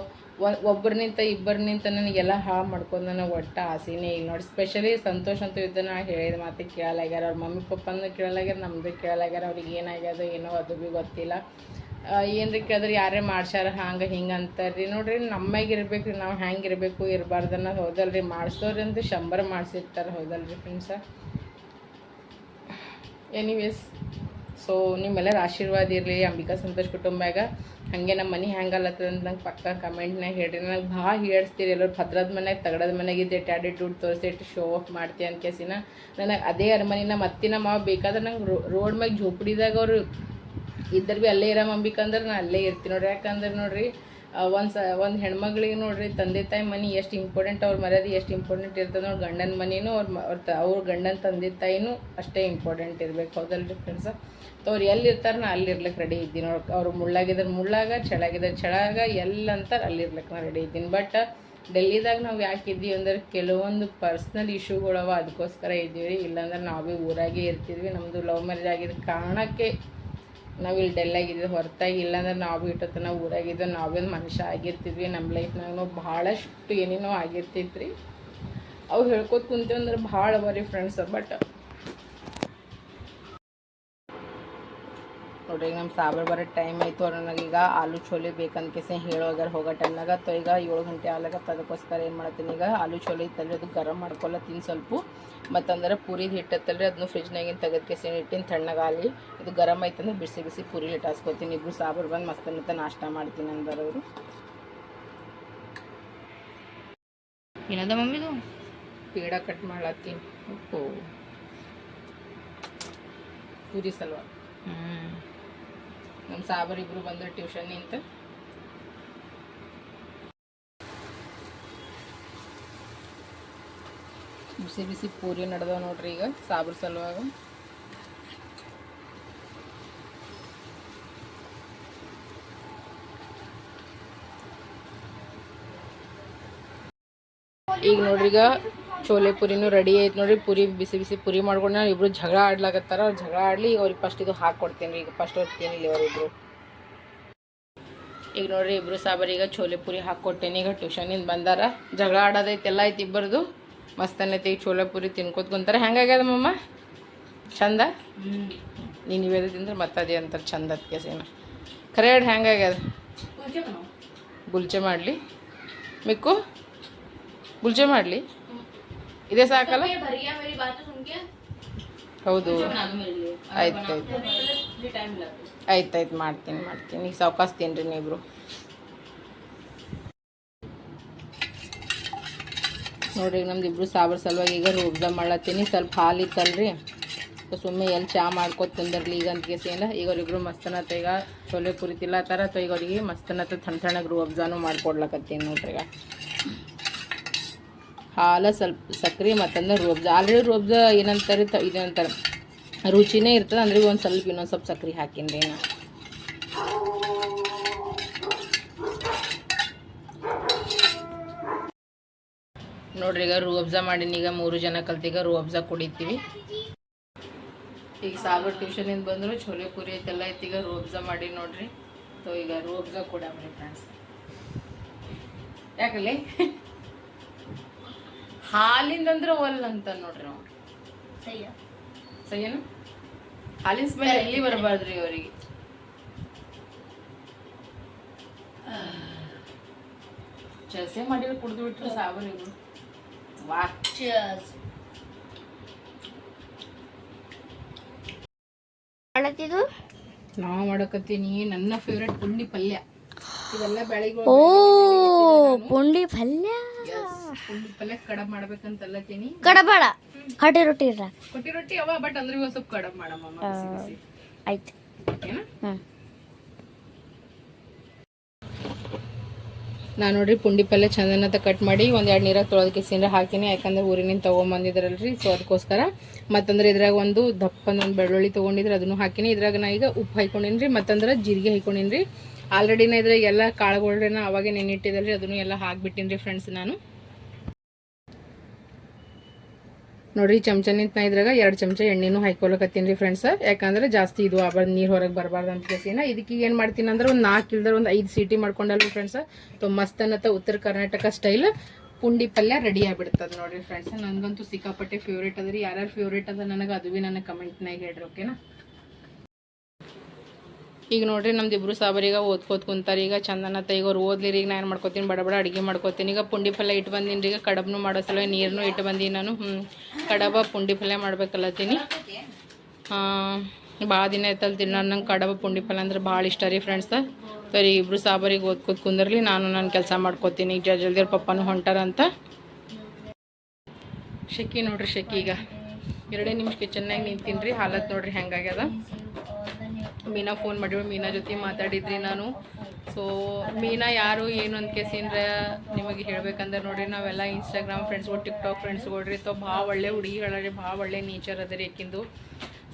ಒಬ್ರನಿಂತ ಇಬ್ಬರ್ನಿಂತ ನನಗೆಲ್ಲ ಹಾಳು ಮಾಡ್ಕೊಂಡು ನನಗೆ ಒಟ್ಟು ಆಸೆನೇ ಇಲ್ಲ. ನೋಡಿ ಸ್ಪೆಷಲಿ ಸಂತೋಷ್ ಅಂತೂ ಇದ್ದ ನಾ ಹೇಳಿದ ಮಾತು ಕೇಳಲಾಗ್ಯಾರ. ಅವ್ರ ಮಮ್ಮಿ ಪಪ್ಪನೂ ಕೇಳಲಾಗ್ಯಾರ ನಮ್ಮದು ಕೇಳಲಾಗ್ಯಾರ. ಅವ್ರಿಗೆ ಏನಾಗ್ಯದ, ಏನೋ ಅದು ಭೀ ಗೊತ್ತಿಲ್ಲ. ಏನ್ರಿ ಕೇಳಿದ್ರೆ, ಯಾರೇ ಮಾಡ್ಸ್ಯಾರ ಹಂಗೆ ಹಿಂಗೆ ಅಂತಾರೆ ರೀ ನೋಡ್ರಿ ನಮ್ಮಾಗ ಇರ್ಬೇಕು ರೀ ನಾವು ಹ್ಯಾಂಗೆ ಇರಬೇಕು, ಇರಬಾರ್ದು ಅನ್ನೋದು ಹೌದಲ್ರಿ. ಅಂತ ಶಂಬರ್ ಮಾಡಿಸಿರ್ತಾರೆ, ಹೌದಲ್ರಿ ಫ್ರೆಂಡ್ಸ ಎನಿವೇಸ್ ಸೊ ನಿಮ್ಮೆಲ್ಲರ ಆಶೀರ್ವಾದ ಇರಲಿ, ಅಂಬಿಕಾ ಸಂತೋಷ್ ಕುಟುಂಬಾಗ ಹಾಗೆ ನಮ್ಮ ಮನೆ ಹ್ಯಾಂಗಲ್ಲತ್ತದ ಅಂತ ನಂಗೆ ಪಕ್ಕ ಕಮೆಂಟ್ನಾಗ ಹೇಳ್ರಿ. ನನಗೆ ಭಾಳ ಹೇಳ್ಸ್ತೀರಿ ಎಲ್ಲರು. ಭದ್ರದ ಮನೆಗೆ ತಗಡದ ಮನೆಗೆ ಇದ್ದೆ ಟ್ಯಾಟಿಟ್ಯೂಡ್ ತೋರಿಸಿ ಇಟ್ಟು ಶೋ ಆಫ್ ಮಾಡ್ತೀಯ ಅಂತ ನನಗೆ ಅದೇ ಅರಮನೆ ನಮ್ಮ ಅತ್ತಿನ ಮಾವ ಬೇಕಾದ್ರೆ ನಂಗೆ ರೋಡ್ ಮ್ಯಾಗೆ ಝೋಪಡಿದಾಗ ಅವರು ಇದ್ದರು ಭೀ ಅಲ್ಲೇ ಇರೋ ಅಂಬಿಕಾ ಅಂದ್ರೆ ನಾನು ಅಲ್ಲೇ ಇರ್ತೀನಿ ನೋಡ್ರಿ. ಯಾಕಂದ್ರೆ ನೋಡ್ರಿ ಒಂದು ಸ, ಒಂದು ಹೆಣ್ಮಗಳಿಗೆ ನೋಡ್ರಿ, ತಂದೆ ತಾಯಿ ಮನೆ ಎಷ್ಟು ಇಂಪಾರ್ಟೆಂಟ್ ಅವ್ರ ಮರ್ಯಾದೆ ಎಷ್ಟು ಇಂಪಾರ್ಟೆಂಟ್ ಇರ್ತದೆ ನೋಡಿ. ಗಂಡನ ಮನೆಯೂ ಅವ್ರ ಅವ್ರ ತ, ಅವ್ರ ಗಂಡನ ತಂದೆ ತಾಯಿನೂ ಅಷ್ಟೇ ಇಂಪಾರ್ಟೆಂಟ್ ಇರಬೇಕು. ಹೌದಲ್ರಿ ಫ್ರೆಂಡ್ಸ್ ಅವ್ರು ಎಲ್ಲಿರ್ತಾರೆ ನಾ ಅಲ್ಲಿ ಇರ್ಲಿಕ್ಕೆ ರೆಡಿ ಇದ್ದೀನಿ ನೋಡಿ. ಅವ್ರು ಮುಳ್ಳಾಗಿದ್ರೆ ಮುಳ್ಳಾಗ, ಚಳಾಗಿದ್ರೆ ಚಳಾಗ ಎಲ್ಲ ಅಂತಾರೆ ಅಲ್ಲಿ ಇರ್ಲಿಕ್ಕೆ ನಾ ರೆಡಿ ಇದ್ದೀನಿ. ಬಟ್ ಡೆಲ್ಲಿದಾಗ ನಾವು ಯಾಕೆ ಇದ್ದೀವಿ ಅಂದ್ರೆ, ಕೆಲವೊಂದು ಪರ್ಸ್ನಲ್ ಇಶ್ಯೂಗಳವ ಅದಕ್ಕೋಸ್ಕರ ಇದ್ದೀವಿ ರೀ ಇಲ್ಲಾಂದ್ರೆ ನಾವು ಭೀ ಊರಾಗೆ ಇರ್ತಿದ್ವಿ. ನಮ್ಮದು ಲವ್ ಮ್ಯಾರೇಜ್ ಆಗಿದ್ದ ಕಾರಣಕ್ಕೆ ನಾವು ಇಲ್ಲಿ ಡೆಲ್ಲಾಗಿದ್ದೀವಿ ಹೊರತಾಗಿ ಇಲ್ಲಾಂದ್ರೆ ನಾವು ಭೀ ಇಟ್ಟತ್ತ ನಾವು ಊರಾಗಿದ್ದು ನಾವೇನು ಮನುಷ್ಯ ಆಗಿರ್ತಿದ್ವಿ ನಮ್ಮ ಲೈಫ್ನಾಗ ಭಾಳಷ್ಟು ಏನೇನೋ ಆಗಿರ್ತೈತೆ ರೀ ಅವು ಹೇಳ್ಕೊತ ಕುಂತೇವೆ ಅಂದ್ರೆ ಭಾಳ ಅವ ರೀ ಫ್ರೆಂಡ್ಸ್ ಬಟ್ ನೋಡ್ರಿ ಈಗ ನಮ್ಮ ಸಾಬರ್ ಬರೋ ಟೈಮ್ ಆಯಿತು ನನಗೆ ನನಗೀಗ ಆಲೂ ಚೋಲೆ ಬೇಕಂತ ಕೇಸೆ ಹೇಳೋಗ್ಯಾರ ಹೋಗೋ ಟೈಮ್ನಾಗ ತೊ ಈಗ ಏಳು ಗಂಟೆ ಆಗ್ಲಾಗತ್ತ ಅದಕ್ಕೋಸ್ಕರ ಏನು ಮಾಡ್ತೀನಿ ಈಗ ಆಲೂ ಚೋಲೆ ಇತ್ತಲ್ರಿ ಅದು ಗರಂ ತಿನ್ ಸ್ವಲ್ಪ. ಮತ್ತಂದ್ರೆ ಪೂರಿದ ಹಿಟ್ಟತ್ತಲ್ರಿ ಅದನ್ನು ಫ್ರಿಜ್ನಾಗಿನ ತೆಗೆದ ಕೇಸೆ ಇಟ್ಟಿನ ತಣ್ಣಗಾಲಿ ಇದು ಗರಂ ಆಯ್ತಂದ್ರೆ ಬಿಸಿ ಬಿಸಿ ಪೂರಿ ಹಿಟ್ಟು ಹಾಸ್ಕೊತೀನಿ ಸಾಬರ್ ಸಾಬ್ರು ಬಂದು ಮಸ್ತ್ ಮತ್ತೆ ನಾಷ್ಟ ಮಾಡ್ತೀನಿ ಅಂದರವರು ಅವರು. ಏನದ ಮಮ್ಮಿದು ಪೇಡ ಕಟ್ ಮಾಡ್ಲತ್ತೀನಿ. ಉಪ್ಪು ಪೂರಿ ಸಲ್ವಾ. ಹ್ಞೂ ನಮ್ಮ ಸಾಬರ್ ಇಬ್ರು ಬಂದ್ರು ಟ್ಯೂಷನ್ ನಿಂತ. ಬಿಸಿ ಬಿಸಿ ಪೂರಿ ನಡೆದವ ನೋಡ್ರಿ ಈಗ ಸಾಬ್ರ ಸಲುವಾಗ. ಈಗ ನೋಡ್ರಿ ಈಗ ಚೋಲೆ ಪುರಿನೂ ರೆಡಿ ಐತೆ ನೋಡಿರಿ. ಪುರಿ ಬಿಸಿ ಬಿಸಿ ಪುರಿ ಮಾಡ್ಕೊಂಡು ಇಬ್ರು ಜಗಳ ಆಡ್ಲಾಕತ್ತಾರ. ಅವ್ರು ಜಗಳ ಆಡ್ಲಿ ಈಗ ಅವ್ರಿಗೆ ಫಸ್ಟ್ ಇದು ಹಾಕ್ಕೊಡ್ತೀನಿ ಈಗ ಫಸ್ಟ್ ಅವ್ರು ಅವರಿಬ್ರು ಈಗ ನೋಡ್ರಿ ಇಬ್ರು ಸಾಬರ್ ಈಗ ಚೋಲೆ ಪುರಿ ಹಾಕ್ಕೊಟ್ಟೇನಿ ಈಗ ಟ್ಯೂಷನಿಂದ ಬಂದಾರ. ಜಗಳ ಆಡೋದೈತೆ ಎಲ್ಲ ಐತಿ ಇಬ್ಬರದು. ಮಸ್ತ್ ಅನ್ನೈತಿ ಈಗ ಚೋಲೆ ಪುರಿ ತಿನ್ಕೋತ ಕುಂತಾರೆ. ಹೆಂಗಾಗ್ಯದ ಮಮ್ಮ ಚಂದ? ನೀನು ಇವೇದ ತಿಂದ್ರೆ ಮತ್ತೆ ಅದೇ ಅಂತಾರೆ ಚಂದ ಅದಕ್ಕೆ ಸೇನ ಖರೆ ಹೇಳಿ ಹೆಂಗಾಗ್ಯದ ಗುಲ್ಚೆ ಮಾಡಲಿ. ಮಿಕ್ಕು? ಗುಲ್ಚೆ ಮಾಡಲಿ? ಇದೇ ಸಾಕಲ್ಲ? ಹೌದು. ಆಯ್ತು ಆಯ್ತು. ಆಯ್ತು ಆಯ್ತು. ಮಾಡ್ತೀನಿ ಮಾಡ್ತೀನಿ. ಈಗ ಸಾವ್ಕಾಸ್ತೀನಿ ರೀ ನೀವಿಬ್ರು ನೋಡ್ರಿ ನಮ್ದು ಇಬ್ರು ಸಾಬ್ರ ಸಲುವಾಗಿ ಈಗ ರೋಬ್ಜಾ ಮಾಡ್ಲತ್ತೀನಿ. ಸ್ವಲ್ಪ ಹಾಲು ಇತ್ತಲ್ರಿ. ಸುಮ್ಮನೆ ಎಲ್ಲಿ ಚಾ ಮಾಡ್ಕೊತ ತಿಂದಿರ್ಲಿ ಈಗ ಅಂತ ಕೇಸಿಂದ ಈಗ ಅವ್ರಿಬ್ರು ಮಸ್ತನತ್ತ ಈಗ ಚೊಲೆ ಪುರಿತಿಲ್ಲ ಆ ಥರ ಅಥವಾ ಈಗ ಅವ್ರಿಗೆ ಮಸ್ತನತ್ತ ತಣ್ಣ ತಣ್ಣಗೆ ರುಬ್ಜಾನು ಮಾಡ್ಕೊಡ್ಲಕತ್ತೀನಿ ನೋಡ್ರಿ ಈಗ. ಹಾಲು ಸ್ವಲ್ಪ ಸಕ್ಕರೆ ಮತ್ತಂದ್ರೆ ರೋಬ್ಜ. ಆಲ್ರೆಡಿ ರೋಬ್ಜ ಏನಂತಾರೆ ತ ಇದಂತಾರೆ. ರುಚಿನೇ ಇರ್ತದೆ, ಅಂದ್ರೆ ಒಂದು ಸ್ವಲ್ಪ ಇನ್ನೊಂದು ಸ್ವಲ್ಪ ಸಕ್ಕರೆ ಹಾಕಿಂದೆ ನಾ. ನೋಡ್ರಿ, ಈಗ ರೂ ಅಬ್ಸಾ ಮಾಡೀನಿ, ಈಗ ಮೂರು ಜನ ಕಲ್ತೀಗ ರೂ ಕುಡಿತೀವಿ. ಈಗ ಸಾಗರ್ ಟ್ಯೂಷನಿಂದ ಬಂದರು, ಛೋಲೆ ಪುರಿ ಐತೆಲ್ಲ ಐತಿ, ಈಗ ರೂ ಮಾಡಿ ನೋಡ್ರಿ. ಸೊ ಈಗ ರೂ ಅಬ್ಸಾ ಕೊಡಮ್ರಿ ಫ್ರೆಂಡ್ಸ್ ಯಾಕಲ್ಲಿ ಹಾಲಿಂದ ಅಂದ್ರೆ ಒಲ್ ಅಂತ ನೋಡ್ರಿ ನಾವು ಸರಿಯೇನು ಹಾಲಿನ ಸ್ಮೆಲ್ ಎಲ್ಲಿ ಬರಬಾರ್ದ್ರಿ ಅವರಿಗೆ? ಚಸೆ ಮಾಡಿ ಕುಡಿದು ಬಿಟ್ರೆ ಸಾಬರ್ ಇವ್ರು. ವಾ. ಮಾಡತ್ತಿದ್ದು? ನಾವು ಮಾಡಕತ್ತೀನಿ. ನನ್ನ ಫೇವ್ರೆಟ್ ಪುಂಡಿ ಪಲ್ಯ. ಇದೆಲ್ಲ ಬೆಳಿಗ್ಗೆ ಓ ಪುಂಡಿ ಪಲ್ಯ? ಪಲ್ಯ ಕಡಬ್ ಕಡಬೇಡ ಕಟ್ಟಿ ರೊಟ್ಟಿ ಇರ ಕೊಟ್ಟಿ ರೊಟ್ಟಿ ಅವ ಬಟ್ ಅಂದ್ರೆ ಇವಾಗ ಸ್ವಲ್ಪ ಕಡಬ್ ಮಾಡಮ್ಮ ಬಿಸಿ ಬಿಸಿ. ಆಯ್ತು. ಓಕೆನಾ ಹ್ಮ್. ನಾನು ನೋಡ್ರಿ ಪುಂಡಿ ಪಲ್ಯ ಚಂದನತ ಕಟ್ ಮಾಡಿ ಒಂದ್ ಎರಡು ನೀರಾಗ ತೊಳೆದಕ್ಕೆ ಸೀನ್ರ ಹಾಕಿನಿ ಯಾಕಂದ್ರೆ ಊರಿನಿಂದ ತೊಗೊಂಬಂದಿದ್ರಲ್ರಿ ಸೊ ಅದಕ್ಕೋಸ್ಕರ. ಮತ್ತಂದ್ರೆ ಇದ್ರಾಗ ಒಂದು ದಪ್ಪನ ಒಂದು ಬೆಳ್ಳುಳ್ಳಿ ತೊಗೊಂಡಿದ್ರೆ ಅದನ್ನು ಹಾಕಿನಿ. ಇದ್ರಾಗ ನಾ ಈಗ ಉಪ್ಪು ಹಾಕೊಂಡಿನ್ರಿ ಮತ್ತಂದ್ರೆ ಜೀರಿಗೆ ಹಾಕೊಂಡಿನ್ರಿ ಆಲ್ರೆಡಿ ಆಲ್ರೆಡಿನ ಇದ್ರಾಗ ಎಲ್ಲ ನಾ ಅವಾಗೆ ನೆನ್ನಿಟ್ಟಿದ್ದಲ್ರಿ ಅದನ್ನು ಎಲ್ಲ ಹಾಕ್ಬಿಟ್ಟಿನ್ರಿ ಫ್ರೆಂಡ್ಸ್ ನಾನು. ನೋಡ್ರಿ ಚಮಚ ನಿಂತ ನಾ ಇದ್ರಾಗ ಎರಡು ಚಮಚ ಎಣ್ಣೆನೂ ಹಾಕೊಳಕತ್ತೀನಿ ರೀ ಫ್ರೆಂಡ್ಸ್ ಯಾಕಂದ್ರೆ ಜಾಸ್ತಿ ಇದು ಆಬಾರ್ದು ನೀರು ಹೊರಗೆ ಬರಬಾರ್ದು ಅಂತ ಕೇಸಿನ ಇದಕ್ಕೆ ಏನು ಮಾಡ್ತೀನಿ ಅಂದ್ರೆ ಒಂದು ನಾಲ್ಕು ಇಲ್ದ್ರೆ ಒಂದು ಐದು ಸೀಟಿ ಮಾಡ್ಕೊಂಡಲ್ರಿ ಫ್ರೆಂಡ್ಸ್ ತೊ ಮಸ್ತ್ ಅನ್ನತ್ತ ಉತ್ತರ ಕರ್ನಾಟಕ ಸ್ಟೈಲ್ ಪುಂಡಿ ಪಲ್ಯ ರೆಡಿ ಆಗಿಬಿಡ್ತದೆ ನೋಡಿರಿ ಫ್ರೆಂಡ್ಸ್ ನನಗಂತೂ ಸಿಕ್ಕಾಪಟ್ಟೆ ಫೇವ್ರೇಟ್ ಅದ ರೀ. ಯಾರ್ಯಾರು ಫೇವ್ರೇಟ್ ಅದ ನನಗೆ, ಅದು ಭೀ ನನಗೆ ಕಮೆಂಟ್ನಾಗ ಹೇಳ್ರಿ ಓಕೆನಾ ಈಗ ನೋಡ್ರಿ ನಮ್ದು ಇಬ್ಬರು ಸಾಬರೀಗ ಓದ್ಕೋತ ಕುಂತಾರ. ಈಗ ಚಂದನತ್ತ ಈಗ ಅವ್ರು ಓದ್ಲಿರಿ, ಈಗ ನಾನು ಮಾಡ್ಕೋತೀನಿ? ಬಡ ಬಡ ಅಡುಗೆ ಮಾಡ್ಕೊತೀನಿ. ಈಗ ಪುಂಡಿ ಪಲ್ಯ ಇಟ್ಟು ಬಂದೀನಿ ಈಗ ಕಡಬ್ನು ಮಾಡೋ ಸಲ ನೀರನ್ನು ಇಟ್ಟು ಬಂದೀನಿ ನಾನು. ಕಡಬ, ಪುಂಡಿ ಪಲ್ಯ ಮಾಡ್ಬೇಕಲ್ಲತ್ತೀನಿ. ಭಾಳ ದಿನ ಆಯ್ತಲ್ಲ ತಿನ್ನೋ ನಂಗೆ ಕಡಬ, ಪುಂಡಿ ಪಲ್ಯ ಅಂದ್ರೆ ಭಾಳ ಇಷ್ಟ ರೀ ಫ್ರೆಂಡ್ಸ್. ಸರಿ, ಇಬ್ರು ಸಾಬರಿಗೆ ಓದ್ಕೋತ ಕುಂದಿರ್ಲಿ, ನಾನು ನನ್ನ ಕೆಲಸ ಮಾಡ್ಕೊತೀನಿ. ಈಗ ಜಲ್ದಿ ಅವ್ರ ಪಪ್ಪನೂ ಹೊಂಟಾರಂತ ಶೆಕಿ ನೋಡ್ರಿ ಶೆಕಿ ಈಗ. ಎರಡೇ ನಿಮ್ಗೆ ಚೆನ್ನಾಗಿ ನಿಂತೀನಿ ರೀ ಹಾಲತ್ ನೋಡ್ರಿ ಹೆಂಗಾಗ್ಯದ ಮೀನಾ ಫೋನ್ ಮಾಡಿದ್ರು. ಮೀನಾ ಜೊತೆ ಮಾತಾಡಿದ್ರಿ ನಾನು. ಸೊ ಮೀನಾ ಯಾರು, ಏನು ಅಂತ ಕೇಸಿಂದ್ರೆ ನಿಮಗೆ ಹೇಳ್ಬೇಕಂದ್ರೆ ನೋಡ್ರಿ ನಾವೆಲ್ಲ ಇನ್ಸ್ಟಾಗ್ರಾಮ್ ಫ್ರೆಂಡ್ಸ್ಗಳು ಟಿಕ್ಟಾಕ್ ಫ್ರೆಂಡ್ಸ್ಗಳು ತೊ ಭಾಳ ಒಳ್ಳೆ ಹುಡುಗಿಗಳರಿ ಭಾಳ ಒಳ್ಳೆ ನೇಚರ್ ಅದ ರೀ ಆಕಿಂದು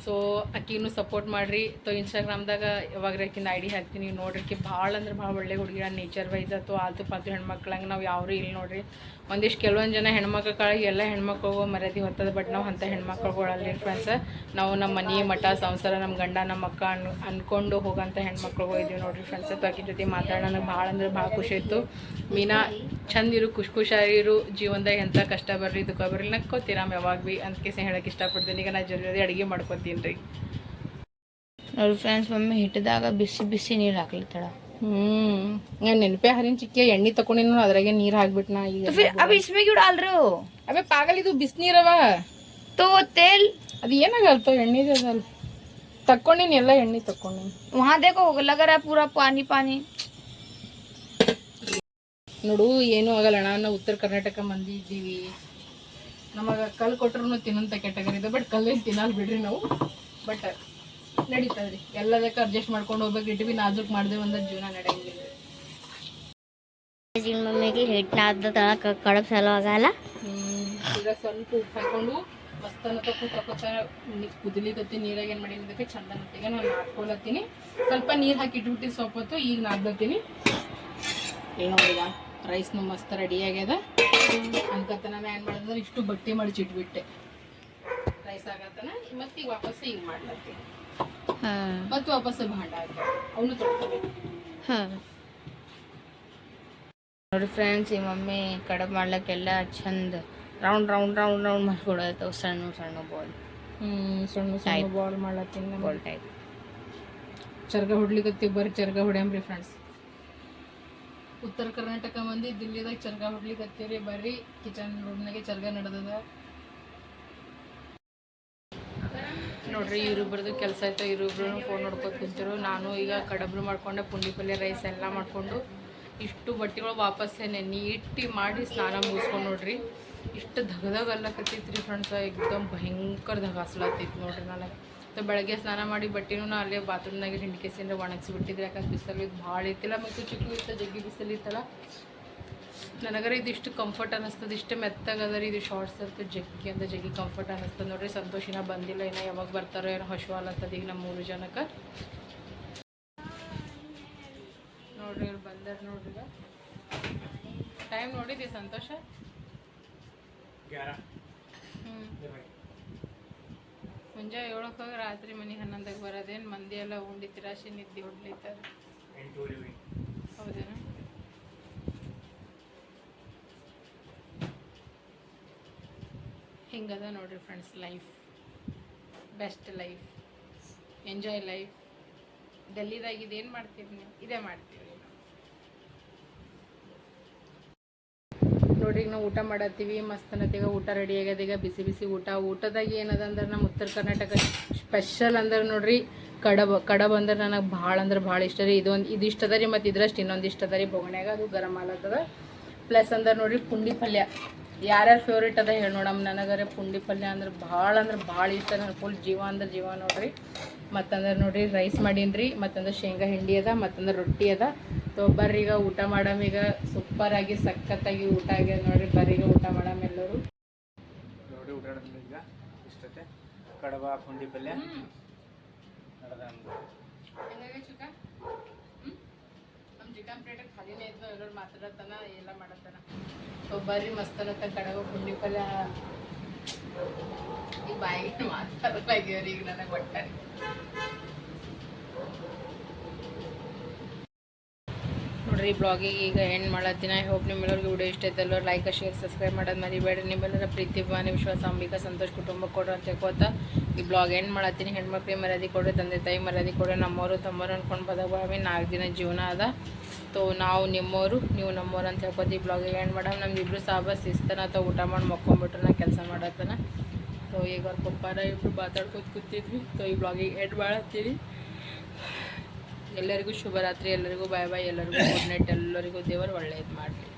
ಸೊ ಆಕಿನೂ ಸಪೋರ್ಟ್ ಮಾಡಿರಿ. ತೊ ಇನ್ಸ್ಟಾಗ್ರಾಮ್ದಾಗ ಯಾವಾಗ ಆಕಿನ ಐ ಡಿ ಹಾಕ್ತೀನಿ. ನೋಡ್ರಿ ಭಾಳ ಅಂದ್ರೆ ಭಾಳ ಒಳ್ಳೆ ಹುಡುಗಿಗಳ ನೇಚರ್ ವೈಸ್ ಅಥವಾ ಆಲ್ತು ಪಾಲ್ತು ಹೆಣ್ಮಕ್ಳಂಗೆ ನಾವು ಯಾರು ಇಲ್ಲ ನೋಡ್ರಿ. ಒಂದಿಷ್ಟು ಕೆಲವೊಂದು ಜನ ಹೆಣ್ಮಕ್ಳ ಕಾಳಿಗೆ ಎಲ್ಲ ಹೆಣ್ಮಕ್ಳಿಗೂ ಮರ್ಯಾದೆ ಹೊತ್ತದ ಬಟ್ ನಾವು ಅಂಥ ಹೆಣ್ಮಕ್ಳುಗಳಲ್ಲಿ ಫ್ರೆಂಡ್ಸ್ ನಾವು ನಮ್ಮ ಮನೆ, ಮಠ, ಸಂಸಾರ ನಮ್ಮ ಗಂಡ ನಮ್ಮ ಅಕ್ಕ ಅನ್ ಅಂದ್ಕೊಂಡು ಹೋಗೋಂಥ ಹೆಣ್ಮಕ್ಳಿಗೂ ಇದೀವಿ ನೋಡ್ರಿ ಫ್ರೆಂಡ್ಸ್ ಆಕಿನ ಜೊತೆ ಮಾತಾಡೋಣ ಭಾಳ ಅಂದ್ರೆ ಭಾಳ ಖುಷಿ ಇತ್ತು. ಮೀನಾ, ಚಂದ ಇರು, ಖುಷ್ ಖುಷಿಯಾಗಿರು ಜೀವನದಾಗ ಎಂಥ ಕಷ್ಟ ಬರ್ರಿ, ದುಃಖ ಬರ್ರಿ ನಕ್ಕೋತೀರಾಮ್ ಯಾವಾಗ ಭೀ ಅಂತ ಹೇಳಕ್ಕೆ ಇಷ್ಟಪಡ್ತೀನಿ ಈಗ ನಾ ಜಲ್ದಿ ಜಲ್ದಿ ಅಡುಗೆ ಮಾಡ್ಕೊತೀನಿ ರೀ. ನೋಡಿ ಫ್ರೆಂಡ್ಸ್ ಮಮ್ಮಿ ಹಿಟ್ಟದಾಗ ಬಿಸಿ ಬಿಸಿ ನೀರು ಹಾಕ್ಲಿತ್ತಾಳ ಹ್ಞೂ ನಾನು ನೆನಪೆ ಹರಿನ ಚಿಕ್ಕ ಎಣ್ಣೆ ತಗೊಂಡಿನ ಅದ್ರಾಗೆ ನೀರು ಹಾಕ್ಬಿಟ್ನಾ ಈಗ अब इसमें क्यों डाल रहे हो ಅವೇ ಪಾಗಲ್ ಇದು ಬಿಸಿನೀರವ तो वो तेल ಅದು ಏನಾಗಲ್ತೋ ಎಣ್ಣೆ ಅದಲ್ಲ ತಕ್ಕೊಂಡಿನಿ ಎಲ್ಲ ಎಣ್ಣೆ ತಕ್ಕೊಂಡಿನಿ वहाँ देखो लग रहा है पूरा पानी पानी ನೋಡು ಏನೂ ಆಗಲ್ಲ ಅಣ್ಣ ನಾವು ಉತ್ತರ ಕರ್ನಾಟಕ ಮಂದಿ ಇದ್ದೀವಿ ನಮಗೆ ಕಲ್ಲು ಕೊಟ್ರು ತಿನ್ನಂತ ಕೆಟಗರಿ ಇದೆ ಬಟ್ ಕಲ್ಲೇನು ತಿನ್ನಲ್ಲ ಬಿಡ್ರಿ ನಾವು ಬಟ್ ನಡೀತದ್ರಿ. ಎಲ್ಲದಕ್ಕೆ ಅಡ್ಜಸ್ಟ್ ಮಾಡ್ಕೊಂಡು ಹೋಗ್ಬೇಕು. ಇಟ್ಟು ನಾಜೂಕ್ ಮಾಡಿದೆವು ಅಂದ್ರೆ ಜೀವನ ನಡೆಯಂಗಿಲ್ಲ. ಮಮ್ಮಿಗೆ ಹಿಟ್ಟು ತಳಕ ಕಡಬ್ ಸಲ ಆಗಲ್ಲ. ಈಗ ಸ್ವಲ್ಪ ಉಪ್ಪು ಹಾಕೊಂಡು ಮಸ್ತನ ಅನ್ನತ್ತ ಕೂತ ಕುದಿಲಿಕತ್ತಿ ನೀರಾಗ ಏನು ಮಾಡಿದ್ದಕ್ಕೆ ಚಂದ ಅನ್ನತ್ತೀಗ ನಾನು ನಾದ್ಕೊಳತ್ತೀನಿ ಸ್ವಲ್ಪ ನೀರು ಹಾಕಿ ಇಟ್ಬಿಟ್ಟು ಸ್ವಲ್ಪ ಹೊತ್ತು ಈಗ ನಾದ್ಲತ್ತೀನಿ. ಈಗ ರೈಸ್ ರೈಸ್ನು ಮಸ್ತ್ ರೆಡಿ ಆಗ್ಯದ. ಅನ್ಕತ್ತ ನಾನು ಏನು ಮಾಡಿದ್ರೆ ಇಷ್ಟು ಬಟ್ಟೆ ಮಡಿಚಿಟ್ಬಿಟ್ಟೆ. ರೈಸ್ ಆಗತ್ತನ ಮತ್ತೆ ಈಗ ವಾಪಸ್ ಈಗ ಮಾಡ್ಲತ್ತೀನಿ. ಮತ್ತೆ ವಾಪಸ್ ಭಾಂಡ ಅವನು ನೋಡಿ ಫ್ರೆಂಡ್ಸ್ ಈ ಮಮ್ಮಿ ಕಡಬ್ ಮಾಡ್ಲಕ್ಕೆಲ್ಲ ಚಂದ ರೌಂಡ್ ರೌಂಡ್ ರೌಂಡ್ ರೌಂಡ್ ಮಾಡ್ಕೊಡತ್ತವ ಸಣ್ಣ ಸಣ್ಣ ಬಾಲ್ ಹ್ಮ್ ಸಣ್ಣ ಸಣ್ಣ ಬಾಲ್ ಮಾಡ್ಲತ್ತೀನಿ ಬಾಲ್ ಟೈಪ್ ಚರ್ಗ ಹೊಡ್ಲಿಕತ್ತೀವಿ ಬರ್ರಿ ಚರ್ಗ ಹೊಡ್ಯಾಂಬ್ರಿ ಫ್ರೆಂಡ್ಸ್ ಉತ್ತರ ಕರ್ನಾಟಕ ಮಂದಿ ದಿಲ್ಲಿದಾಗ ಚರ್ಗ ಹೊಡ್ಲಿಕತ್ತೀವ್ರಿ. ಬರ್ರಿ ಕಿಚನ್ ರೂಮ್ನಾಗೆ ಚರ್ಗ ನಡೆದದ. ನೋಡ್ರಿ, ಇವ್ರಿಬ್ರದ್ದು ಕೆಲಸ ಆಯ್ತು ಇವ್ರಿಬ್ರು ಫೋನ್ ನೋಡ್ಕೊತ ಕುಂತಿರು. ನಾನು ಈಗ ಕಡಬ್ರು ಮಾಡ್ಕೊಂಡೆ ಪುಂಡಿ ಪಲ್ಯ ರೈಸ್ ಎಲ್ಲ ಮಾಡಿಕೊಂಡು ಇಷ್ಟು ಬಟ್ಟೆಗಳು ವಾಪಸ್ಸೆ ಇಟ್ಟು ಮಾಡಿ ಸ್ನಾನ ಮುಗಿಸ್ಕೊಂಡು ನೋಡ್ರಿ. ಇಷ್ಟು ಧಗದಾಗ ಅಲ್ಲಕತ್ತೈತ್ರಿ ಫ್ರೆಂಡ್ಸ್ ಎಕ್ದಮ್ ಭಯಂಕರ ಧಗಾಸ್ಲತ್ತೈತಿ ನೋಡ್ರಿ ನಾನು ಮತ್ತು ಬೆಳಗ್ಗೆ ಸ್ನಾನ ಮಾಡಿ ಬಟ್ಟೆನೂ ನಾ ಅಲ್ಲೇ ಬಾತ್ರೂಮ್ನಾಗೆ ಹಿಂಡಿಕೆಸಿಂದ ಒಣಗಿಸಿ ಬಿಟ್ಟಿದ್ರೆ, ಯಾಕಂದ್ರೆ ಬಿಸಿಲು ಭಾಳ ಇತ್ತಿಲ್ಲ ಮತ್ತು ಚಿಕ್ಕ ಇತ್ತು, ಜಗ್ಗಿ ಬಿಸಿಲು ಇತ್ತಲ್ಲ ನನಗರ ಇದಿಷ್ಟು ಕಂಫರ್ಟ್ ಅನ್ನಿಸ್ತದೆ ಇಷ್ಟು ಮೆತ್ತಗದ ರೀ ಇದು ಶಾರ್ಟ್ಸ್ ಅಂತ ಜಗ್ಗಿ ಅಂತ ಜಗ್ಗಿ ಕಂಫರ್ಟ್ ಅನ್ನಿಸ್ತದೆ ನೋಡ್ರಿ. ಸಂತೋಷಿನ ಬಂದಿಲ್ಲ ಏನೋ ಯಾವಾಗ ಬರ್ತಾರೋ ಏನೋ ಹಶು ಅಂತದ ಈಗ ನಮ್ಮ ಮೂರು ಜನಕ್ಕೆ. ನೋಡ್ರಿ ಇವ್ರು ಬಂದಾರ ನೋಡ್ರಿ ಟೈಮ್ ನೋಡಿದ್ವಿ ಸಂತೋಷ? ಹ್ಞೂ ಮುಂಜಾನೆ ಏಳಕ್ಕೆ ಹೋಗಿ ರಾತ್ರಿ ಮನೆ ಹನ್ನೊಂದಕ್ಕೆ ಬರೋದೇನು ಮಂದಿ ಎಲ್ಲ ಉಂಡಿ ತಿರಾಶಿ ನಿದ್ದೆ ಹೊಡ್ಲಿತ್ತಾರೆ ಹೌದೇನು? ಹಿಂಗದ ನೋಡ್ರಿ friends life best life enjoy life ಡೆಲ್ಲಿದಾಗ ಇದೇನು ಮಾಡ್ತೀರಿ ನೀವು? ಇದೇ ಮಾಡ್ತೀವಿ. ನೋಡ್ರಿ ನಾವು ಊಟ ಮಾಡತ್ತೀವಿ, ಮಸ್ತ್ ಅನ್ನತ್ತೀಗ ಊಟ ರೆಡಿ ಆಗ್ಯದೀಗ ಬಿಸಿ ಬಿಸಿ ಊಟ. ಊಟದಾಗ ಏನದ ಅಂದ್ರೆ ನಮ್ಮ ಉತ್ತರ ಕರ್ನಾಟಕ ಸ್ಪೆಷಲ್ ಅಂದ್ರೆ ನೋಡ್ರಿ, ಕಡಬ ಕಡಬ ಅಂದ್ರೆ ನನಗೆ ಭಾಳ ಅಂದ್ರೆ ಭಾಳ ಇಷ್ಟ ರೀ. ಇದೊಂದು ಇದು ಅದ ರೀ ಮತ್ತು ಇದ್ರಷ್ಟು ಇನ್ನೊಂದು ಇಷ್ಟ ಅದ ರೀ. ಬೊಗಣ್ಯಾಗ ಅದು ಗರಂ ಆಲತ್ತದ. ಪ್ಲಸ್ ಅಂದ್ರೆ ನೋಡ್ರಿ, ಪುಂಡಿ ಪಲ್ಯ. ಯಾರ್ಯಾರು ಫೇವ್ರೇಟ್ ಅದ ಹೇಳಿ ನೋಡಮ್ಮ. ನನಗರೆ ಪುಂಡಿ ಪಲ್ಯ ಅಂದ್ರೆ ಭಾಳ ಅಂದ್ರೆ ಭಾಳ ಇಷ್ಟ. ನನಗೆ ಫುಲ್ ಜೀವ ಅಂದ್ರೆ ಜೀವ ನೋಡ್ರಿ. ಮತ್ತಂದ್ರೆ ನೋಡ್ರಿ ರೈಸ್ ಮಾಡೀನಿ ಮತ್ತಂದ್ರೆ ಶೇಂಗಾ ಹಿಂಡಿ ಅದ ಮತ್ತಂದ್ರೆ ರೊಟ್ಟಿ ಅದ. ಈಗ ಊಟ ಮಾಡಮ್ ಈಗ ಸೂಪರ್ ಆಗಿ ಸಖತ್ತಾಗಿ ಊಟ ಆಗ್ಯದ ನೋಡ್ರಿ. ಬರ್ರಿ ಈಗ ಊಟ ಮಾಡಮ್ ಎಲ್ಲರೂ. ನೋಡಿ ಊಟ ಈಗ. ಇಷ್ಟತೆ. ಕಡಬ ಪುಂಡಿ ಪಲ್ಯ. ಪ್ಲೇಟ್ ಖಾಲಿನೇ ಇದ್ದು ಎಲ್ಲರೂ ಮಾತಾಡತ್ತಾನ ಎಲ್ಲ ಮಾಡತ್ತಾನ. ಸೊ ಬರ್ರಿ ಮಸ್ತ್ ಅನ್ನತ್ತ ಕಡಬ ಪುಂಡಿ ಪಲ್ಯ ಈ ಬಾಯಿಗೆ ಮಾತಾಡಲಾಗ್ಯವ್ರಿ ಈಗ ನನಗೆ ಒಟ್ಟಾರೆ. ನೋಡ್ರಿ ಬ್ಲಾಗಿಗೆ ಈಗ ಎಂಡ್ ಮಾಡತ್ತಿನ ಐ ಹೋಪ್ ನಿಮ್ಮೆಲ್ಲರಿಗೂ ವಿಡಿಯೋ ಇಷ್ಟ ಐತಲ್ಲ ಲೈಕ್ ಶೇರ್ ಸಬ್ಸ್ಕ್ರೈಬ್ ಮಾಡೋದು ಮರಿಬೇಡ್ರಿ. ನಿಮ್ಮೆಲ್ಲರ ಪ್ರೀತಿ ಭಾನಿ ವಿಶ್ವಾಸ, ಅಂಬಿಕ, ಸಂತೋಷ್ ಕುಟುಂಬ ಕೊಡ್ರಿ ಅಂತ ಹೇಳ್ಕೊತ ಈ ಬ್ಲಾಗ್ ಎಂಡ್ ಮಾಡತ್ತೀನಿ. ಹೆಣ್ಮಕ್ಳಿಗೆ ಮರ್ಯಾದೆ ಕೊಡ್ರಿ, ತಂದೆ ತಾಯಿ ಮರ್ಯಾದೆ ಕೊಡ್ರಿ. ನಮ್ಮವರು, ತಮ್ಮವರು ಅನ್ಕೊಂಡು ಬದಲಾವಿ ನಾಲ್ಕು ದಿನ ಜೀವನ ಅದ. ತೋ ನಾವು ನಿಮ್ಮವರು ನೀವು ನಮ್ಮವ್ರು ಅಂತ ಹೇಳ್ಕೊತೀವಿ ಬ್ಲಾಗಿಗೆ ಎಂಡ್ ಮೇಡಮ್ ಇಬ್ಬರು ಸಾಬ ಅಥವಾ ಊಟ ಮಾಡಿ ಮಕ್ಕೊಂಬಿಟ್ರು ನಾ ಕೆಲಸ ಮಾಡತ್ತನ ಸೊ ಈಗ ಅವ್ರ ಪಪ್ಪಾರ ಇಬ್ಬರು ಮಾತಾಡ್ಕೊತ ಕೂತಿದ್ವಿ. ಸೊ ಈ ಬ್ಲಾಗಿಗೆ ಎಂಡ್ ಮಾಡತ್ತೀನಿ ಎಲ್ಲರಿಗೂ ಶುಭರಾತ್ರಿ. ಎಲ್ಲರಿಗೂ ಬಾಯ್ ಬಾಯ್ ಎಲ್ಲರಿಗೂ ಗುಡ್ ನೈಟ್ ಎಲ್ಲರಿಗೂ ದೇವರು ಒಳ್ಳೆಯದು ಮಾಡಲಿ.